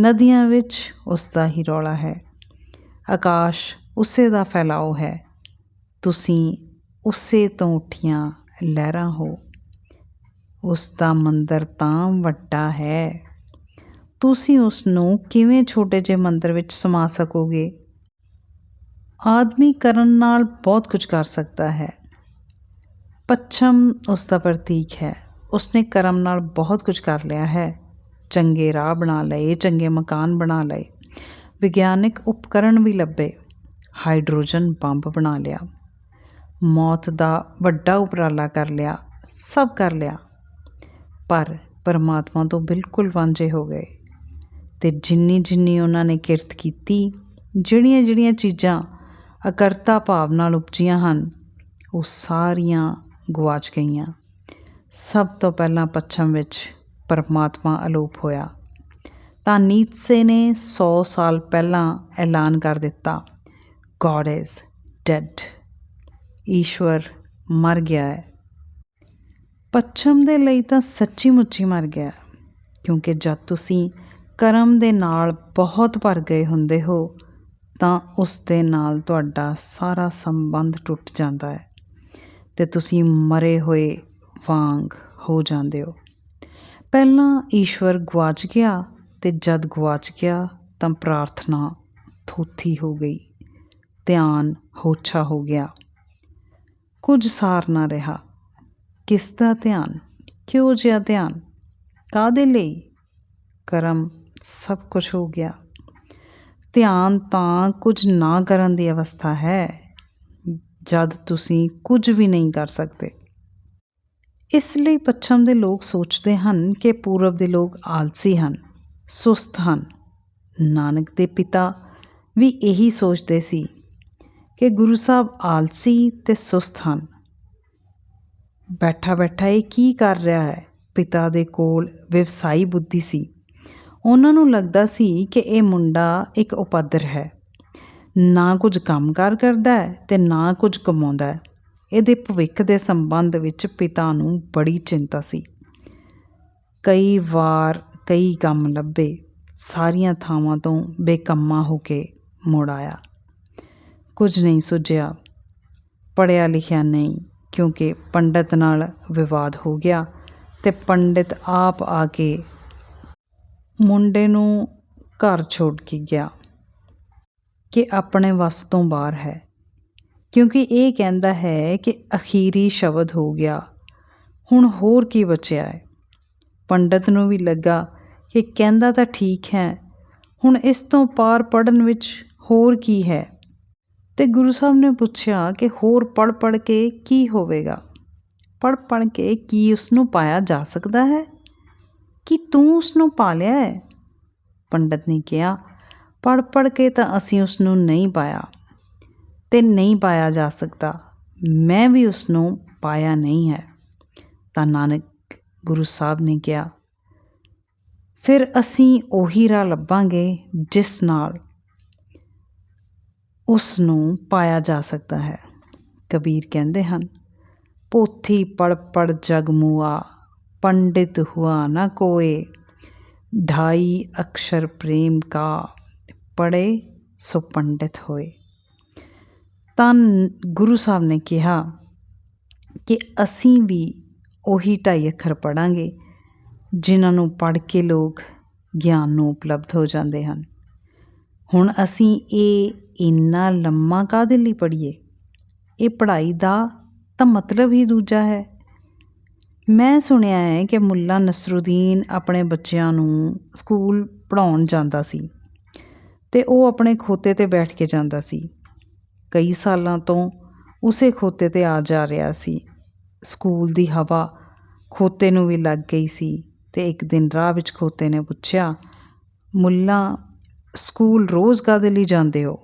ਨਦੀਆਂ ਵਿੱਚ ਉਸ ਦਾ ਹੀ ਰੌਲਾ ਹੈ। ਆਕਾਸ਼ ਉਸੇ ਦਾ ਫੈਲਾਓ ਹੈ। ਤੁਸੀਂ ਉਸੇ ਤੋਂ ਉੱਠੀਆਂ ਲਹਿਰਾਂ ਹੋ। ਉਸ ਦਾ ਮੰਦਰ ਤਾਂ ਵੱਡਾ ਹੈ। ਤੁਸੀਂ ਉਸ ਨੂੰ ਕਿਵੇਂ ਛੋਟੇ ਜਿਹੇ ਮੰਦਰ ਵਿੱਚ ਸਮਾ ਸਕੋਗੇ? ਆਦਮੀ ਕਰਨ ਨਾਲ ਬਹੁਤ ਕੁਝ ਕਰ ਸਕਦਾ ਹੈ। ਪੱਛਮ ਉਸ ਦਾ ਪ੍ਰਤੀਕ ਹੈ। ਉਸਨੇ ਕਰਮ ਨਾਲ ਬਹੁਤ ਕੁਝ ਕਰ ਲਿਆ ਹੈ। ਚੰਗੇ ਰਾਹ ਬਣਾ ਲਏ, ਚੰਗੇ ਮਕਾਨ ਬਣਾ ਲਏ। ਵਿਗਿਆਨਿਕ ਉਪਕਰਣ ਵੀ ਲੱਭੇ। ਹਾਈਡਰੋਜਨ ਬੰਬ ਬਣਾ ਲਿਆ। ਮੌਤ ਦਾ ਵੱਡਾ ਉਪਰਾਲਾ ਕਰ ਲਿਆ। ਸਭ ਕਰ ਲਿਆ। ਪਰ ਪਰਮਾਤਮਾ ਤੋਂ ਬਿਲਕੁਲ ਵਾਂਝੇ ਹੋ ਗਏ। ਤੇ ਜਿੰਨੀ ਜਿੰਨੀ ਉਹਨਾਂ ਨੇ ਕਿਰਤ ਕੀਤੀ, ਜਿਹੜੀਆਂ ਜਿਹੜੀਆਂ ਚੀਜ਼ਾਂ ਅਕਰਤਾ ਭਾਵ ਨਾਲ ਉਪਜੀਆਂ ਹਨ, ਉਹ ਸਾਰੀਆਂ ਗਵਾਚ ਗਈਆਂ। ਸਭ ਤੋਂ ਪਹਿਲਾਂ ਪੱਛਮ ਵਿੱਚ ਪਰਮਾਤਮਾ ਅਲੋਪ ਹੋਇਆ। ਤਾਂ ਨੀਤਸੇ ਨੇ 100 ਸਾਲ ਪਹਿਲਾਂ ਐਲਾਨ ਕਰ ਦਿੱਤਾ ਗੋਡ ਇਜ਼ ਡੈਡ ਈਸ਼ਵਰ ਮਰ ਗਿਆ ਹੈ। ਪੱਛਮ ਦੇ ਲਈ ਤਾਂ ਸੱਚੀ ਮੁੱਚੀ ਮਰ ਗਿਆ, ਕਿਉਂਕਿ ਜਦ ਤੁਸੀਂ ਕਰਮ ਦੇ ਨਾਲ ਬਹੁਤ ਭਰ ਗਏ ਹੁੰਦੇ ਹੋ, ਤਾਂ ਉਸ ਦੇ ਨਾਲ ਤੁਹਾਡਾ ਸਾਰਾ ਸੰਬੰਧ ਟੁੱਟ ਜਾਂਦਾ ਹੈ। ਤੇ ਤੁਸੀਂ ਮਰੇ ਹੋਏ ਵਾਂਗ ਹੋ ਜਾਂਦੇ ਹੋ। ਪਹਿਲਾਂ ਈਸ਼ਵਰ ਗਵਾਚ ਗਿਆ ਤੇ ਜਦ ਗਵਾਚ ਗਿਆ ਤਾਂ ਪ੍ਰਾਰਥਨਾ ਥੋਥੀ ਹੋ ਗਈ, ਧਿਆਨ ਹੋਛਾ ਹੋ ਗਿਆ। ਕੁਝ ਸਾਰ ਨਾ ਰਿਹਾ, ਕਿਸ ਦਾ ਧਿਆਨ, ਕਿਉਂ ਜਿਹਾ ਧਿਆਨ ਕਾਦੇ ਲਈ? ਕਰਮ ਸਭ ਕੁਝ ਹੋ ਗਿਆ। ਧਿਆਨ ਤਾਂ ਕੁਝ ਨਾ ਕਰਨ ਦੀ ਅਵਸਥਾ ਹੈ। ਜਦ ਤੁਸੀਂ ਕੁਝ ਵੀ ਨਹੀਂ ਕਰ ਸਕਦੇ। ਇਸ ਲਈ ਪੱਛਮ ਦੇ ਲੋਕ ਸੋਚਦੇ ਹਨ ਕਿ ਪੂਰਬ ਦੇ ਲੋਕ ਆਲਸੀ ਹਨ, ਸੁਸਤ ਹਨ। ਨਾਨਕ ਦੇ ਪਿਤਾ ਵੀ ਇਹੀ ਸੋਚਦੇ ਸੀ ਕਿ ਗੁਰੂ ਸਾਹਿਬ ਆਲਸੀ ਤੇ ਸੁਸਤ ਹਨ। ਬੈਠਾ ਬੈਠਾ ਇਹ ਕੀ ਕਰ ਰਿਹਾ ਹੈ? ਪਿਤਾ ਦੇ ਕੋਲ ਵਿਵਸਾਈ ਬੁੱਧੀ ਸੀ। ਉਹਨਾਂ ਨੂੰ ਲੱਗਦਾ ਸੀ ਕਿ ਇਹ ਮੁੰਡਾ ਇੱਕ ਉਪਾਦਰ ਹੈ। ਨਾ ਕੁਝ ਕੰਮਕਾਰ ਕਰਦਾ ਹੈ ਤੇ ਨਾ ਕੁਝ ਕਮਾਉਂਦਾ ਹੈ। ਇਹਦੇ ਭਵਿੱਖ ਦੇ ਸੰਬੰਧ ਵਿੱਚ ਪਿਤਾ ਨੂੰ ਬੜੀ ਚਿੰਤਾ ਸੀ। ਕਈ ਵਾਰ ਕਈ ਕੰਮ ਲੱਭੇ, ਸਾਰੀਆਂ ਥਾਵਾਂ ਤੋਂ ਬੇਕੰਮਾ ਹੋ ਕੇ ਮੁੜ ਆਇਆ। ਕੁਝ ਨਹੀਂ ਸੁਝਿਆ। ਪੜਿਆ ਲਿਖਿਆ ਨਹੀਂ, ਕਿਉਂਕਿ ਪੰਡਤ ਨਾਲ ਵਿਵਾਦ ਹੋ ਗਿਆ ਤੇ ਪੰਡਿਤ ਆਪ ਆ ਕੇ ਮੁੰਡੇ ਨੂੰ ਘਰ ਛੋੜ ਕੇ ਗਿਆ। ਕਿ ਆਪਣੇ ਵੱਸ ਤੋਂ ਬਾਹਰ ਹੈ। ਕਿਉਂਕਿ ਇਹ ਕਹਿੰਦਾ ਹੈ ਕਿ ਅਖੀਰੀ ਸ਼ਬਦ ਹੋ ਗਿਆ। ਹੁਣ ਹੋਰ ਕੀ ਬਚਿਆ ਹੈ? ਪੰਡਤ ਨੂੰ ਵੀ ਲੱਗਾ ਕਿ ਕਹਿੰਦਾ ਤਾਂ ਠੀਕ ਹੈ, ਹੁਣ ਇਸ ਤੋਂ ਪਾਰ ਪੜਨ ਵਿੱਚ ਹੋਰ ਕੀ ਹੈ? ਤੇ ਗੁਰੂ ਸਾਹਿਬ ਨੇ ਪੁੱਛਿਆ ਕਿ ਹੋਰ ਪੜ ਪੜ ਕੇ ਕੀ ਹੋਵੇਗਾ? ਪੜ ਪੜ ਕੇ ਕੀ ਉਸ ਨੂੰ ਪਾਇਆ ਜਾ ਸਕਦਾ ਹੈ? ਕਿ ਤੂੰ ਉਸ ਨੂੰ ਪਾ ਲਿਆ ਹੈ? ਪੰਡਤ ਨੇ ਕਿਹਾ ਪੜ੍ਹ ਪੜ੍ਹ ਕੇ ਤਾਂ ਅਸੀਂ ਉਸ ਨੂੰ ਨਹੀਂ ਪਾਇਆ ਅਤੇ ਨਹੀਂ ਪਾਇਆ ਜਾ ਸਕਦਾ। ਮੈਂ ਵੀ ਉਸ ਨੂੰ ਪਾਇਆ ਨਹੀਂ ਹੈ। ਤਾਂ ਨਾਨਕ ਗੁਰੂ ਸਾਹਿਬ ਨੇ ਕਿਹਾ, ਫਿਰ ਅਸੀਂ ਉਹੀ ਰਾਹ ਲੱਭਾਂਗੇ ਜਿਸ ਨਾਲ ਉਸ ਨੂੰ ਪਾਇਆ ਜਾ ਸਕਦਾ ਹੈ। ਕਬੀਰ ਕਹਿੰਦੇ ਹਨ, ਪੋਥੀ ਪੜ ਪੜ ਜਗ ਮੂਆ, ਪੰਡਿਤ ਹੁਆ ਨਾ ਕੋਏ, ਢਾਈ ਅਕਸ਼ਰ ਪ੍ਰੇਮ ਕਾ। ਪੜ੍ਹੇ ਸੋ ਪੰਡਿਤ ਹੋਏ। ਤਾਂ ਗੁਰੂ ਸਾਹਿਬ ਨੇ ਕਿਹਾ ਕਿ ਅਸੀਂ ਵੀ ਉਹੀ ਢਾਈ ਅੱਖਰ ਪੜ੍ਹਾਂਗੇ ਜਿਨ੍ਹਾਂ ਨੂੰ ਪੜ੍ਹ ਕੇ ਲੋਕ ਗਿਆਨ ਨੂੰ ਉਪਲਬਧ ਹੋ ਜਾਂਦੇ ਹਨ। ਹੁਣ ਅਸੀਂ ਇਹ ਇੰਨਾ ਲੰਮਾ ਕਾਹਦੇ ਲਈ ਪੜ੍ਹੀਏ? ਇਹ ਪੜ੍ਹਾਈ ਦਾ ਤਾਂ ਮਤਲਬ ਹੀ ਦੂਜਾ ਹੈ। ਮੈਂ ਸੁਣਿਆ ਹੈ ਕਿ ਮੁੱਲਾ ਨਸਰੂਦੀਨ ਆਪਣੇ ਬੱਚਿਆਂ ਨੂੰ ਸਕੂਲ ਪੜ੍ਹਾਉਣ ਜਾਂਦਾ ਸੀ। ਅਤੇ ਉਹ ਆਪਣੇ ਖੋਤੇ ਤੇ ਬੈਠ ਕੇ ਜਾਂਦਾ ਸੀ। ਕਈ ਸਾਲਾਂ ਤੋਂ ਉਸੇ ਖੋਤੇ ਤੇ ਆ ਜਾ ਰਿਹਾ ਸੀ। ਸਕੂਲ ਦੀ ਹਵਾ ਖੋਤੇ ਨੂੰ ਵੀ ਲੱਗ ਗਈ ਸੀ ਅਤੇ ਇੱਕ ਦਿਨ ਰਾਹ ਵਿੱਚ ਖੋਤੇ ਨੇ ਪੁੱਛਿਆ, ਮੁੱਲਾ, ਸਕੂਲ ਰੋਜ਼ ਕਾਹਦੇ ਲਈ ਜਾਂਦੇ ਹੋ?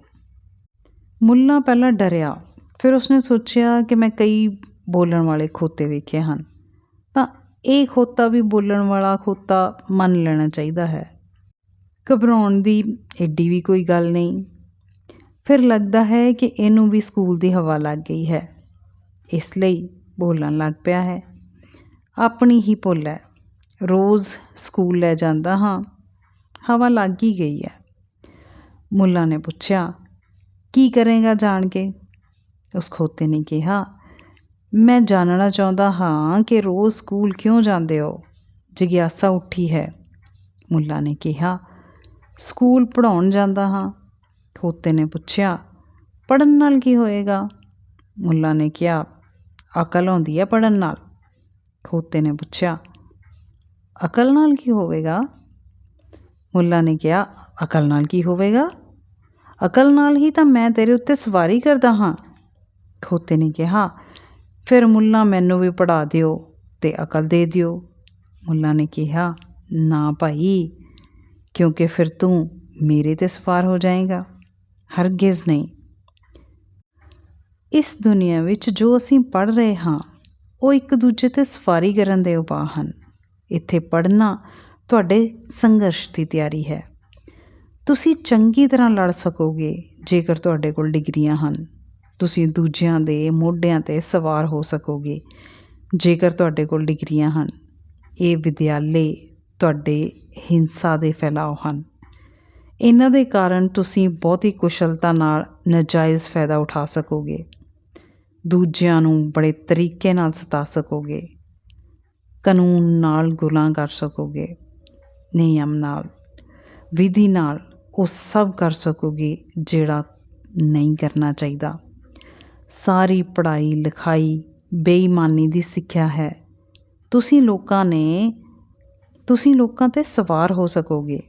ਮੁੱਲਾ ਪਹਿਲਾਂ ਡਰਿਆ, ਫਿਰ ਉਸਨੇ ਸੋਚਿਆ ਕਿ ਮੈਂ ਕਈ ਬੋਲਣ ਵਾਲੇ ਖੋਤੇ ਵੇਖੇ ਹਨ। ਤਾਂ ਇਹ ਖੋਤਾ ਵੀ ਬੋਲਣ ਵਾਲਾ ਖੋਤਾ ਮੰਨ ਲੈਣਾ ਚਾਹੀਦਾ ਹੈ। ਘਬਰਾਉਣ ਦੀ ਐਡੀ ਵੀ ਕੋਈ ਗੱਲ ਨਹੀਂ। ਫਿਰ ਲੱਗਦਾ ਹੈ ਕਿ ਇਹਨੂੰ ਵੀ ਸਕੂਲ ਦੀ ਹਵਾ ਲੱਗ ਗਈ ਹੈ। ਇਸ ਲਈ ਬੋਲਣ ਲੱਗ ਪਿਆ ਹੈ। ਆਪਣੀ ਹੀ ਭੁੱਲ ਹੈ। ਰੋਜ਼ ਸਕੂਲ ਲੈ ਜਾਂਦਾ ਹਾਂ। ਹਵਾ ਲੱਗ ਹੀ ਗਈ ਹੈ। ਮੁੱਲਾ ਨੇ ਪੁੱਛਿਆ, ਕੀ ਕਰੇਗਾ ਜਾਣ ਕੇ? ਉਸ ਖੋਤੇ ਨੇ ਕਿਹਾ, ਮੈਂ ਜਾਣਨਾ ਚਾਹੁੰਦਾ ਹਾਂ ਕਿ ਰੋਜ਼ ਸਕੂਲ ਕਿਉਂ ਜਾਂਦੇ ਹੋ? ਜਿਗਿਆਸਾ ਉੱਠੀ ਹੈ। ਮੁੱਲਾ ਨੇ ਕਿਹਾ ਸਕੂਲ ਪੜ੍ਹਾਉਣ ਜਾਂਦਾ ਹਾਂ। ਖੋਤੇ ਨੇ ਪੁੱਛਿਆ, ਪੜ੍ਹਨ ਨਾਲ ਕੀ ਹੋਏਗਾ? ਮੁੱਲਾ ਨੇ ਕਿਹਾ, ਅਕਲ ਆਉਂਦੀ ਹੈ ਪੜ੍ਹਨ ਨਾਲ। ਖੋਤੇ ਨੇ ਪੁੱਛਿਆ, ਅਕਲ ਨਾਲ ਕੀ ਹੋਵੇਗਾ? ਮੁੱਲਾ ਨੇ ਕਿਹਾ, ਅਕਲ ਨਾਲ ਕੀ ਹੋਵੇਗਾ? ਅਕਲ ਨਾਲ ਹੀ ਤਾਂ ਮੈਂ ਤੇਰੇ ਉੱਤੇ ਸਵਾਰੀ ਕਰਦਾ ਹਾਂ। ਖੋਤੇ ਨੇ ਕਿਹਾ, ਫਿਰ ਮੁੱਲਾ ਮੈਨੂੰ ਵੀ ਪੜਾ ਦਿਓ ਤੇ ਅਕਲ ਦੇ ਦਿਓ। ਮੁੱਲਾ ਨੇ ਕਿਹਾ, ਨਾ ਭਾਈ ਕਿਉਂਕਿ ਫਿਰ ਤੂੰ ਮੇਰੇ ਤੇ ਸਵਾਰ ਹੋ ਜਾਏਗਾ ਹਰਗਿਜ਼ ਨਹੀਂ ਇਸ ਦੁਨੀਆ ਵਿੱਚ ਜੋ ਅਸੀਂ ਪੜ ਰਹੇ ਹਾਂ ਉਹ ਇੱਕ ਦੂਜੇ ਤੇ ਸਵਾਰੀ ਕਰਨ ਦੇ ਉਪਾਅ ਹਨ ਇੱਥੇ ਪੜਨਾ ਤੁਹਾਡੇ ਸੰਘਰਸ਼ ਦੀ ਤਿਆਰੀ ਹੈ ਤੁਸੀਂ ਚੰਗੀ ਤਰ੍ਹਾਂ ਲੜ ਸਕੋਗੇ ਜੇਕਰ ਤੁਹਾਡੇ ਕੋਲ ਡਿਗਰੀਆਂ ਹਨ ਤੁਸੀਂ ਦੂਜਿਆਂ ਦੇ ਮੋਢਿਆਂ ਤੇ ਸਵਾਰ ਹੋ ਸਕੋਗੇ ਜੇਕਰ ਤੁਹਾਡੇ ਕੋਲ ਡਿਗਰੀਆਂ ਹਨ ਇਹ ਵਿਦਿਆਲੇ ਤੁਹਾਡੇ ਹਿੰਸਾ ਦੇ ਫੈਲਾਓ ਹਨ। ਇਹਨਾਂ ਦੇ ਕਾਰਨ ਤੁਸੀਂ ਬਹੁਤੀ ਕੁਸ਼ਲਤਾ ਨਾਲ ਨਾਜਾਇਜ਼ ਫਾਇਦਾ ਉਠਾ ਸਕੋਗੇ। ਦੂਜਿਆਂ ਨੂੰ ਬੜੇ ਤਰੀਕੇ ਨਾਲ ਸਤਾ ਸਕੋਗੇ। ਕਾਨੂੰਨ ਨਾਲ ਗੁਨਾਹ ਕਰ ਸਕੋਗੇ। ਨਿਯਮ ਨਾਲ। ਵਿਧੀ ਨਾਲ ਉਹ ਸਭ ਕਰ ਸਕੋਗੇ ਜਿਹੜਾ ਨਹੀਂ ਕਰਨਾ ਚਾਹੀਦਾ। ਸਾਰੀ ਪੜ੍ਹਾਈ, ਲਿਖਾਈ, ਬੇਈਮਾਨੀ ਦੀ ਸਿੱਖਿਆ ਹੈ। ਤੁਸੀਂ ਲੋਕਾਂ ਨੇ ਤੁਸੀਂ ਲੋਕਾਂ ਤੇ ਸਵਾਰ ਹੋ ਸਕੋਗੇ।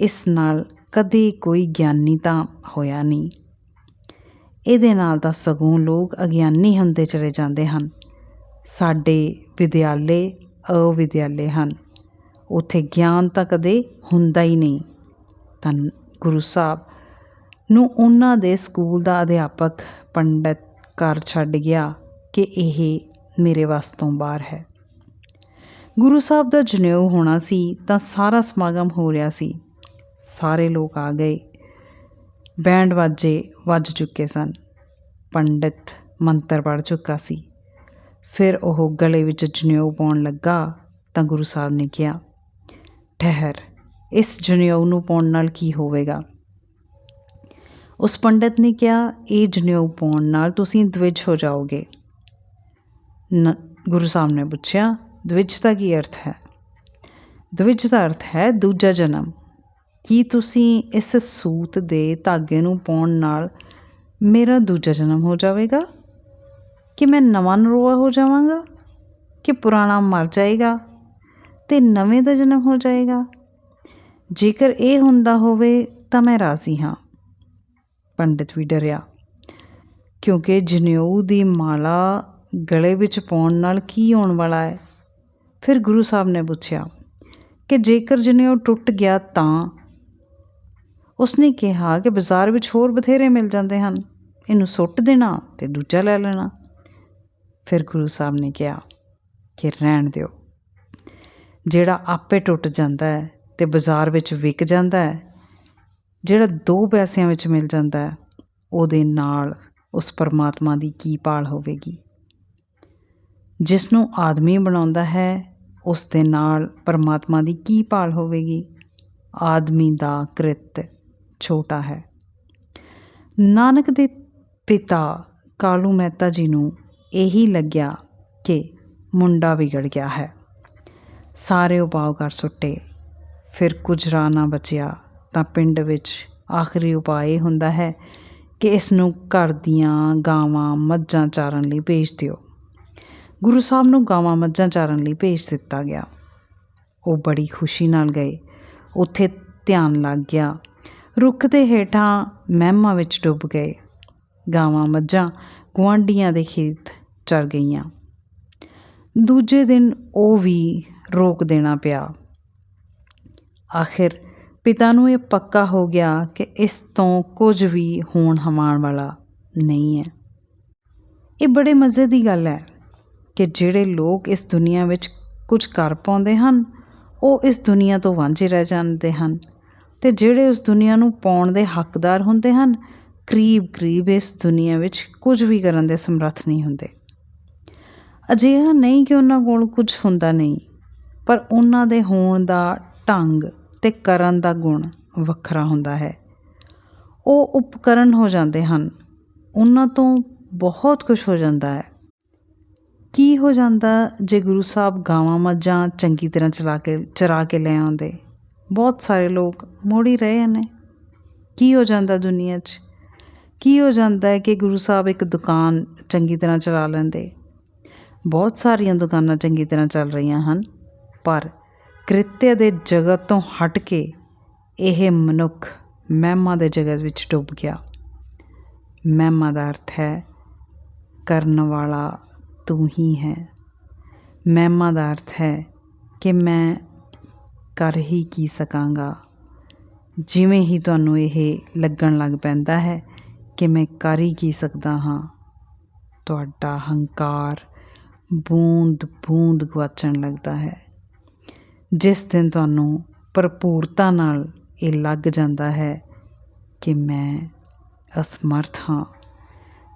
ਇਸ ਨਾਲ ਕਦੇ ਕੋਈ ਗਿਆਨੀ ਤਾਂ ਹੋਇਆ ਨਹੀਂ। ਇਹਦੇ ਨਾਲ ਤਾਂ ਸਗੋਂ ਲੋਕ ਅਗਿਆਨੀ ਹੁੰਦੇ ਚਲੇ ਜਾਂਦੇ ਹਨ। ਸਾਡੇ ਵਿਦਿਆਲੇ ਅਵਿਦਿਆਲੇ ਹਨ। ਉੱਥੇ ਗਿਆਨ ਤਾਂ ਕਦੇ ਹੁੰਦਾ ਹੀ ਨਹੀਂ। ਤਾਂ ਗੁਰੂ ਸਾਹਿਬ, ਨੂੰ ਉਹਨਾਂ ਦੇ ਸਕੂਲ ਦਾ ਅਧਿਆਪਕ ਪੰਡਤ ਘਰ ਛੱਡ ਗਿਆ ਕਿ ਇਹ ਮੇਰੇ ਵੱਸ ਤੋਂ ਬਾਹਰ ਹੈ। ਗੁਰੂ ਸਾਹਿਬ ਦਾ ਜਨੇਊ ਹੋਣਾ ਸੀ ਤਾਂ ਸਾਰਾ ਸਮਾਗਮ ਹੋ ਰਿਹਾ ਸੀ। ਸਾਰੇ ਲੋਕ ਆ ਗਏ। ਬੈਂਡ ਵਾਜੇ ਵੱਜ ਚੁੱਕੇ ਸਨ। ਪੰਡਿਤ ਮੰਤਰ ਪੜ ਚੁੱਕਾ ਸੀ। ਫਿਰ ਉਹ ਗਲੇ ਵਿੱਚ ਜਨੇਊ ਪਾਉਣ ਲੱਗਾ ਤਾਂ ਗੁਰੂ ਸਾਹਿਬ ਨੇ ਕਿਹਾ, ਠਹਿਰ, ਇਸ ਜਨੇਊ ਨੂੰ ਪਾਉਣ ਨਾਲ ਕੀ ਹੋਵੇਗਾ? ਉਸ ਪੰਡਿਤ ਨੇ ਕਿਹਾ, ਇਹ ਜਨੇਊ ਪਾਉਣ ਨਾਲ ਤੁਸੀਂ ਦਵਿਜ ਹੋ ਜਾਓਗੇ। ਗੁਰੂ ਸਾਹਿਬ ਨੇ ਪੁੱਛਿਆ ਦਵਿਜ ਦਾ ਕੀ ਅਰਥ ਹੈ? ਦਵਿਜ ਦਾ ਅਰਥ ਹੈ ਦੂਜਾ ਜਨਮ। ਕੀ ਤੁਸੀਂ ਇਸ ਸੂਤ ਦੇ ਧਾਗੇ ਨੂੰ ਪਾਉਣ ਨਾਲ ਮੇਰਾ ਦੂਜਾ ਜਨਮ ਹੋ ਜਾਵੇਗਾ? ਕਿ ਮੈਂ ਨਵਾਂ ਨਰੋਆ ਹੋ ਜਾਵਾਂਗਾ? ਕਿ ਪੁਰਾਣਾ ਮਰ ਜਾਏਗਾ ਤੇ ਨਵੇਂ ਦਾ ਜਨਮ ਹੋ ਜਾਏਗਾ? ਜੇਕਰ ਇਹ ਹੁੰਦਾ ਹੋਵੇ ਤਾਂ ਮੈਂ ਰਾਜ਼ੀ ਹਾਂ। ਪੰਡਿਤ ਵੀ ਡਰਿਆ। ਕਿਉਂਕਿ ਜਨੇਊ ਦੀ ਮਾਲਾ ਗਲੇ ਵਿੱਚ ਪਾਉਣ ਨਾਲ ਕੀ ਹੋਣ ਵਾਲਾ ਹੈ? ਫਿਰ ਗੁਰੂ ਸਾਹਿਬ ਨੇ ਪੁੱਛਿਆ ਕਿ ਜੇਕਰ ਜਨੇਊ ਟੁੱਟ ਗਿਆ ਤਾਂ? ਉਸਨੇ ਕਿਹਾ ਕਿ ਬਾਜ਼ਾਰ ਵਿੱਚ ਹੋਰ ਬਥੇਰੇ ਮਿਲ ਜਾਂਦੇ ਹਨ। ਇਹਨੂੰ ਸੁੱਟ ਦੇਣਾ ਤੇ ਦੂਜਾ ਲੈ ਲੈਣਾ। ਫਿਰ ਗੁਰੂ ਸਾਹਿਬ ਨੇ ਕਿਹਾ ਕਿ ਰਹਿਣ ਦਿਓ। ਜਿਹੜਾ ਆਪੇ ਟੁੱਟ ਜਾਂਦਾ ਹੈ ਤੇ ਬਾਜ਼ਾਰ ਵਿੱਚ ਵਿਕ ਜਾਂਦਾ ਹੈ, ਜਿਹੜਾ ਦੋ ਪੈਸਿਆਂ ਵਿੱਚ ਮਿਲ ਜਾਂਦਾ ਹੈ, ਉਹਦੇ ਨਾਲ ਉਸ ਪਰਮਾਤਮਾ ਦੀ ਕੀ ਪਾਲ ਹੋਵੇਗੀ। ਜਿਸ ਨੂੰ ਆਦਮੀ ਬਣਾਉਂਦਾ ਹੈ ਉਸ ਦੇ ਨਾਲ ਪਰਮਾਤਮਾ ਦੀ ਕੀ ਭਾਲ ਹੋਵੇਗੀ? ਆਦਮੀ ਦਾ ਕ੍ਰਿਤ ਛੋਟਾ ਹੈ। ਨਾਨਕ ਦੇ ਪਿਤਾ ਕਾਲੂ ਮਹਿਤਾ ਜੀ ਨੂੰ ਇਹੀ ਲੱਗਿਆ ਕਿ ਮੁੰਡਾ ਵਿਗੜ ਗਿਆ ਹੈ। ਸਾਰੇ ਉਪਾਅ ਕਰ ਸੁੱਟੇ। ਫਿਰ ਕੁਝ ਰਾਹ ਨਾ ਬਚਿਆ ਤਾਂ ਪਿੰਡ ਵਿੱਚ ਆਖਰੀ ਉਪਾਅ ਇਹ ਹੁੰਦਾ ਹੈ ਕਿ ਇਸ ਨੂੰ ਘਰ ਦੀਆਂ ਗਾਵਾਂ ਮੱਝਾਂ ਚਾਰਨ ਲਈ ਭੇਜ ਦਿਓ। ਗੁਰੂ ਸਾਹਿਬ ਨੂੰ ਗਾਵਾਂ ਮੱਝਾਂ ਚਾਰਨ ਲਈ ਭੇਜ ਦਿੱਤਾ ਗਿਆ। ਉਹ ਬੜੀ ਖੁਸ਼ੀ ਨਾਲ ਗਏ। ਉੱਥੇ ਧਿਆਨ ਲੱਗ ਗਿਆ। ਰੁੱਖ ਦੇ ਹੇਠਾਂ ਮਹਿਮਾ ਵਿੱਚ ਡੁੱਬ ਗਏ। ਗਾਵਾਂ ਮੱਝਾਂ ਗੁਆਂਢੀਆਂ ਦੇ ਖੇਤ ਚਰ ਗਈਆਂ। ਦੂਜੇ ਦਿਨ ਉਹ ਵੀ ਰੋਕ ਦੇਣਾ ਪਿਆ। ਆਖਿਰ ਪਿਤਾ ਨੂੰ ਇਹ ਪੱਕਾ ਹੋ ਗਿਆ ਕਿ ਇਸ ਤੋਂ ਕੁਝ ਵੀ ਹੋਣ ਹਵਾਣ ਵਾਲਾ ਨਹੀਂ ਹੈ। ਇਹ ਬੜੇ ਮਜ਼ੇ ਦੀ ਗੱਲ ਹੈ। ਕਿ ਜਿਹੜੇ ਲੋਕ ਇਸ ਦੁਨੀਆ ਵਿੱਚ ਕੁਝ ਕਰ ਪਾਉਂਦੇ ਹਨ, ਉਹ ਇਸ ਦੁਨੀਆ ਤੋਂ ਵਾਂਝੇ ਰਹਿ ਜਾਂਦੇ ਹਨ ਤੇ ਜਿਹੜੇ ਉਸ ਦੁਨੀਆ ਨੂੰ ਪਾਉਣ ਦੇ ਹੱਕਦਾਰ ਹੁੰਦੇ ਹਨ ਕਰੀਬ ਕਰੀਬ ਇਸ ਦੁਨੀਆ ਵਿੱਚ ਕੁਝ ਵੀ ਕਰਨ ਦੇ ਸਮਰੱਥ ਨਹੀਂ ਹੁੰਦੇ। ਅਜਿਹਾ ਨਹੀਂ ਕਿ ਉਹਨਾਂ ਕੋਲ ਕੁਝ ਹੁੰਦਾ ਨਹੀਂ, ਪਰ ਉਹਨਾਂ ਦੇ ਹੋਣ ਦਾ ਢੰਗ ਤੇ ਕਰਨ ਦਾ ਗੁਣ ਵੱਖਰਾ ਹੁੰਦਾ ਹੈ। ਉਹ ਉਪਕਰਨ ਹੋ ਜਾਂਦੇ ਹਨ, ਉਹਨਾਂ ਤੋਂ ਬਹੁਤ ਕੁਝ ਹੋ ਜਾਂਦਾ ਹੈ। ਕੀ ਹੋ ਜਾਂਦਾ ਜੇ ਗੁਰੂ ਸਾਹਿਬ ਗਾਵਾਂ ਮੱਝਾਂ ਚੰਗੀ ਤਰ੍ਹਾਂ ਚਲਾ ਕੇ, ਚਰਾ ਕੇ ਲੈ ਆਉਂਦੇ? ਬਹੁਤ ਸਾਰੇ ਲੋਕ ਮੁੜ ਹੀ ਰਹੇ ਨੇ। ਕੀ ਹੋ ਜਾਂਦਾ ਦੁਨੀਆ 'ਚ? ਕੀ ਹੋ ਜਾਂਦਾ ਹੈ ਕਿ ਗੁਰੂ ਸਾਹਿਬ ਇੱਕ ਦੁਕਾਨ ਚੰਗੀ ਤਰ੍ਹਾਂ ਚਲਾ ਲੈਂਦੇ? ਬਹੁਤ ਸਾਰੀਆਂ ਦੁਕਾਨਾਂ ਚੰਗੀ ਤਰ੍ਹਾਂ ਚੱਲ ਰਹੀਆਂ ਹਨ, ਪਰ ਕ੍ਰਿਤਿਆ ਦੇ ਜਗਤ ਤੋਂ ਹਟ ਕੇ ਇਹ ਮਨੁੱਖ ਮਹਿਮਾ ਦੇ ਜਗਤ ਵਿੱਚ ਡੁੱਬ ਗਿਆ। ਮਹਿਮਾ ਦਾ ਅਰਥ ਹੈ ਕਰਨ ਵਾਲਾ ਤੂੰ ਹੀ ਹੈ। ਮਹਿਮਾ ਦਾ ਅਰਥ ਹੈ ਕਿ ਮੈਂ ਕਰ ਹੀ ਕੀ ਸਕਾਂਗਾ। ਜਿਵੇਂ ਹੀ ਤੁਹਾਨੂੰ ਇਹ ਲੱਗਣ ਲੱਗ ਪੈਂਦਾ ਹੈ ਕਿ ਮੈਂ ਕਰ ਹੀ ਕੀ ਸਕਦਾ ਹਾਂ, ਤੁਹਾਡਾ ਹੰਕਾਰ ਬੂੰਦ ਬੂੰਦ ਗਵਾਚਣ ਲੱਗਦਾ ਹੈ। ਜਿਸ ਦਿਨ ਤੁਹਾਨੂੰ ਭਰਪੂਰਤਾ ਨਾਲ ਇਹ ਲੱਗ ਜਾਂਦਾ ਹੈ ਕਿ ਮੈਂ ਅਸਮਰਥ ਹਾਂ।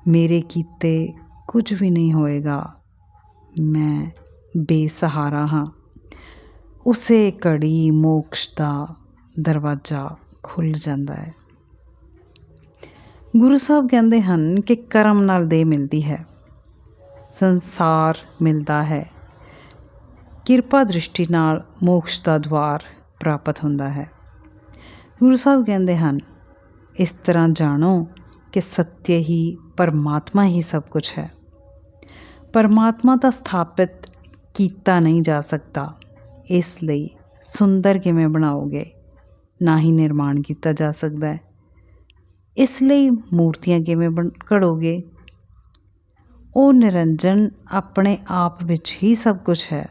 ਮੇਰੇ ਕੀਤੇ ਕੁਝ ਵੀ ਨਹੀਂ ਹੋਏਗਾ। ਮੈਂ ਬੇਸਹਾਰਾ ਹਾਂ। ਉਸੇ ਘੜੀ ਮੋਕਸ਼ ਦਾ ਦਰਵਾਜ਼ਾ ਖੁੱਲ ਜਾਂਦਾ ਹੈ। ਗੁਰੂ ਸਾਹਿਬ ਕਹਿੰਦੇ ਹਨ ਕਿ ਕਰਮ ਨਾਲ ਦੇ ਮਿਲਦੀ ਹੈ। ਸੰਸਾਰ ਮਿਲਦਾ ਹੈ। ਕਿਰਪਾ ਦ੍ਰਿਸ਼ਟੀ ਨਾਲ ਮੋਕਸ਼ ਦਾ ਦਵਾਰ ਪ੍ਰਾਪਤ ਹੁੰਦਾ ਹੈ। ਗੁਰੂ ਸਾਹਿਬ ਕਹਿੰਦੇ ਹਨ, ਇਸ ਤਰ੍ਹਾਂ ਜਾਣੋ ਕਿ ਸਤਿ ਹੀ ਪਰਮਾਤਮਾ ਹੀ ਸਭ ਕੁਝ ਹੈ। ਪਰਮਾਤਮਾ ਤਾਂ ਸਥਾਪਿਤ ਕੀਤਾ ਨਹੀਂ ਜਾ ਸਕਦਾ। ਇਸ ਲਈ ਸੁੰਦਰ ਕਿਵੇਂ ਬਣਾਓਗੇ? ਨਾ ਹੀ ਨਿਰਮਾਣ ਕੀਤਾ ਜਾ ਸਕਦਾ ਹੈ। ਇਸ ਲਈ ਮੂਰਤੀਆਂ ਕਿਵੇਂ ਬਣ, ਘੜੋਗੇ? ਉਹ ਨਿਰੰਜਨ ਆਪਣੇ ਆਪ ਵਿੱਚ ਹੀ ਸਭ ਕੁਝ ਹੈ।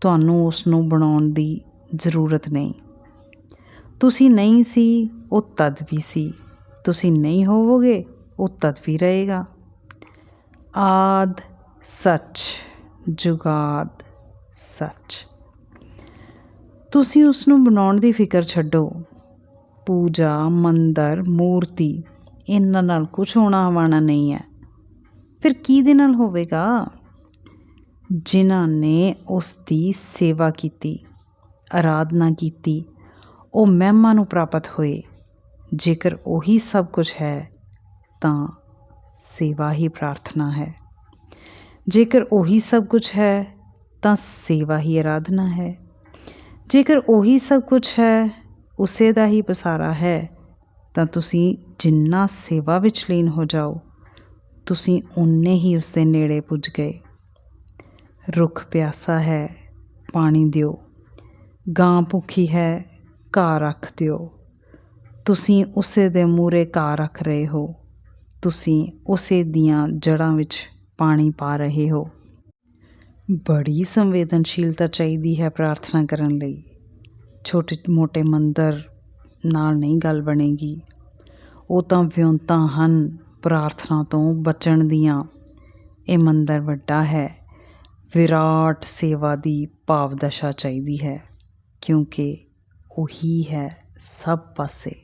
ਤੁਹਾਨੂੰ ਉਸ ਨੂੰ ਬਣਾਉਣ ਦੀ ਜ਼ਰੂਰਤ ਨਹੀਂ। ਤੁਸੀਂ ਨਹੀਂ ਸੀ, ਉਹ ਤਦ ਵੀ ਸੀ। ਤੁਸੀਂ ਨਹੀਂ ਹੋਵੋਗੇ, ਉਹ ਤਦ ਵੀ ਰਹੇਗਾ। ਆਦਿ ਸੱਚ, ਜੁਗਾਦ ਸੱਚ। ਤੁਸੀਂ ਉਸ ਨੂੰ ਬਣਾਉਣ ਦੀ ਫਿਕਰ ਛੱਡੋ। ਪੂਜਾ, ਮੰਦਰ, ਮੂਰਤੀ, ਇਹਨਾਂ ਨਾਲ ਕੁਝ ਹੋਣਾ ਹਵਾਣਾ ਨਹੀਂ ਹੈ। ਫਿਰ ਕੀ ਦੇ ਨਾਲ ਹੋਵੇਗਾ? ਜਿਨ੍ਹਾਂ ਨੇ ਉਸ ਦੀ ਸੇਵਾ ਕੀਤੀ ਆਰਾਧਨਾ ਕੀਤੀ, ਉਹ ਮਹਿਮਾ ਨੂੰ ਪ੍ਰਾਪਤ ਹੋਏ। ਜੇਕਰ ਉਹੀ ਸਭ ਕੁਝ ਹੈ, ਤਾਂ ਸੇਵਾ ਹੀ ਪ੍ਰਾਰਥਨਾ ਹੈ। ਜੇਕਰ ਉਹੀ ਸਭ ਕੁਝ ਹੈ, ਤਾਂ ਸੇਵਾ ਹੀ ਆਰਾਧਨਾ ਹੈ। ਜੇਕਰ ਉਹੀ ਸਭ ਕੁਝ ਹੈ, ਉਸੇ ਦਾ ਹੀ ਪਸਾਰਾ ਹੈ, ਤਾਂ ਤੁਸੀਂ ਜਿੰਨਾ ਸੇਵਾ ਵਿੱਚ ਲੀਨ ਹੋ ਜਾਓ, ਤੁਸੀਂ ਉਨੇ ਹੀ ਉਸ ਦੇ ਨੇੜੇ ਪੁੱਜ ਗਏ। ਰੁੱਖ ਪਿਆਸਾ ਹੈ, ਪਾਣੀ ਦਿਓ। ਗਾਂ ਭੁੱਖੀ ਹੈ, ਘਾਹ ਰੱਖ ਦਿਓ। ਤੁਸੀਂ ਉਸੇ ਦੇ ਮੂਰੇ ਘਾਹ ਰੱਖ ਰਹੇ ਹੋ। ਤੁਸੀਂ ਉਸੇ ਦੀਆਂ ਜੜ੍ਹਾਂ ਵਿੱਚ ਪਾਣੀ ਪਾ ਰਹੇ ਹੋ। ਬੜੀ ਸੰਵੇਦਨਸ਼ੀਲਤਾ ਚਾਹੀਦੀ ਹੈ ਪ੍ਰਾਰਥਨਾ ਕਰਨ ਲਈ। ਛੋਟੇ ਮੋਟੇ ਮੰਦਰ ਨਾਲ ਨਹੀਂ ਗੱਲ ਬਣੇਗੀ। ਉਹ ਤਾਂ ਵਿਉਂਤਾਂ ਹਨ ਪ੍ਰਾਰਥਨਾ ਤੋਂ ਬਚਣ ਦੀਆਂ। ਇਹ ਮੰਦਰ ਵੱਡਾ ਹੈ। ਵਿਰਾਟ ਸੇਵਾ ਦੀ ਭਾਵਦਸ਼ਾ ਚਾਹੀਦੀ ਹੈ, ਕਿਉਂਕਿ ਉਹੀ ਹੈ ਸਭ ਪਾਸੇ।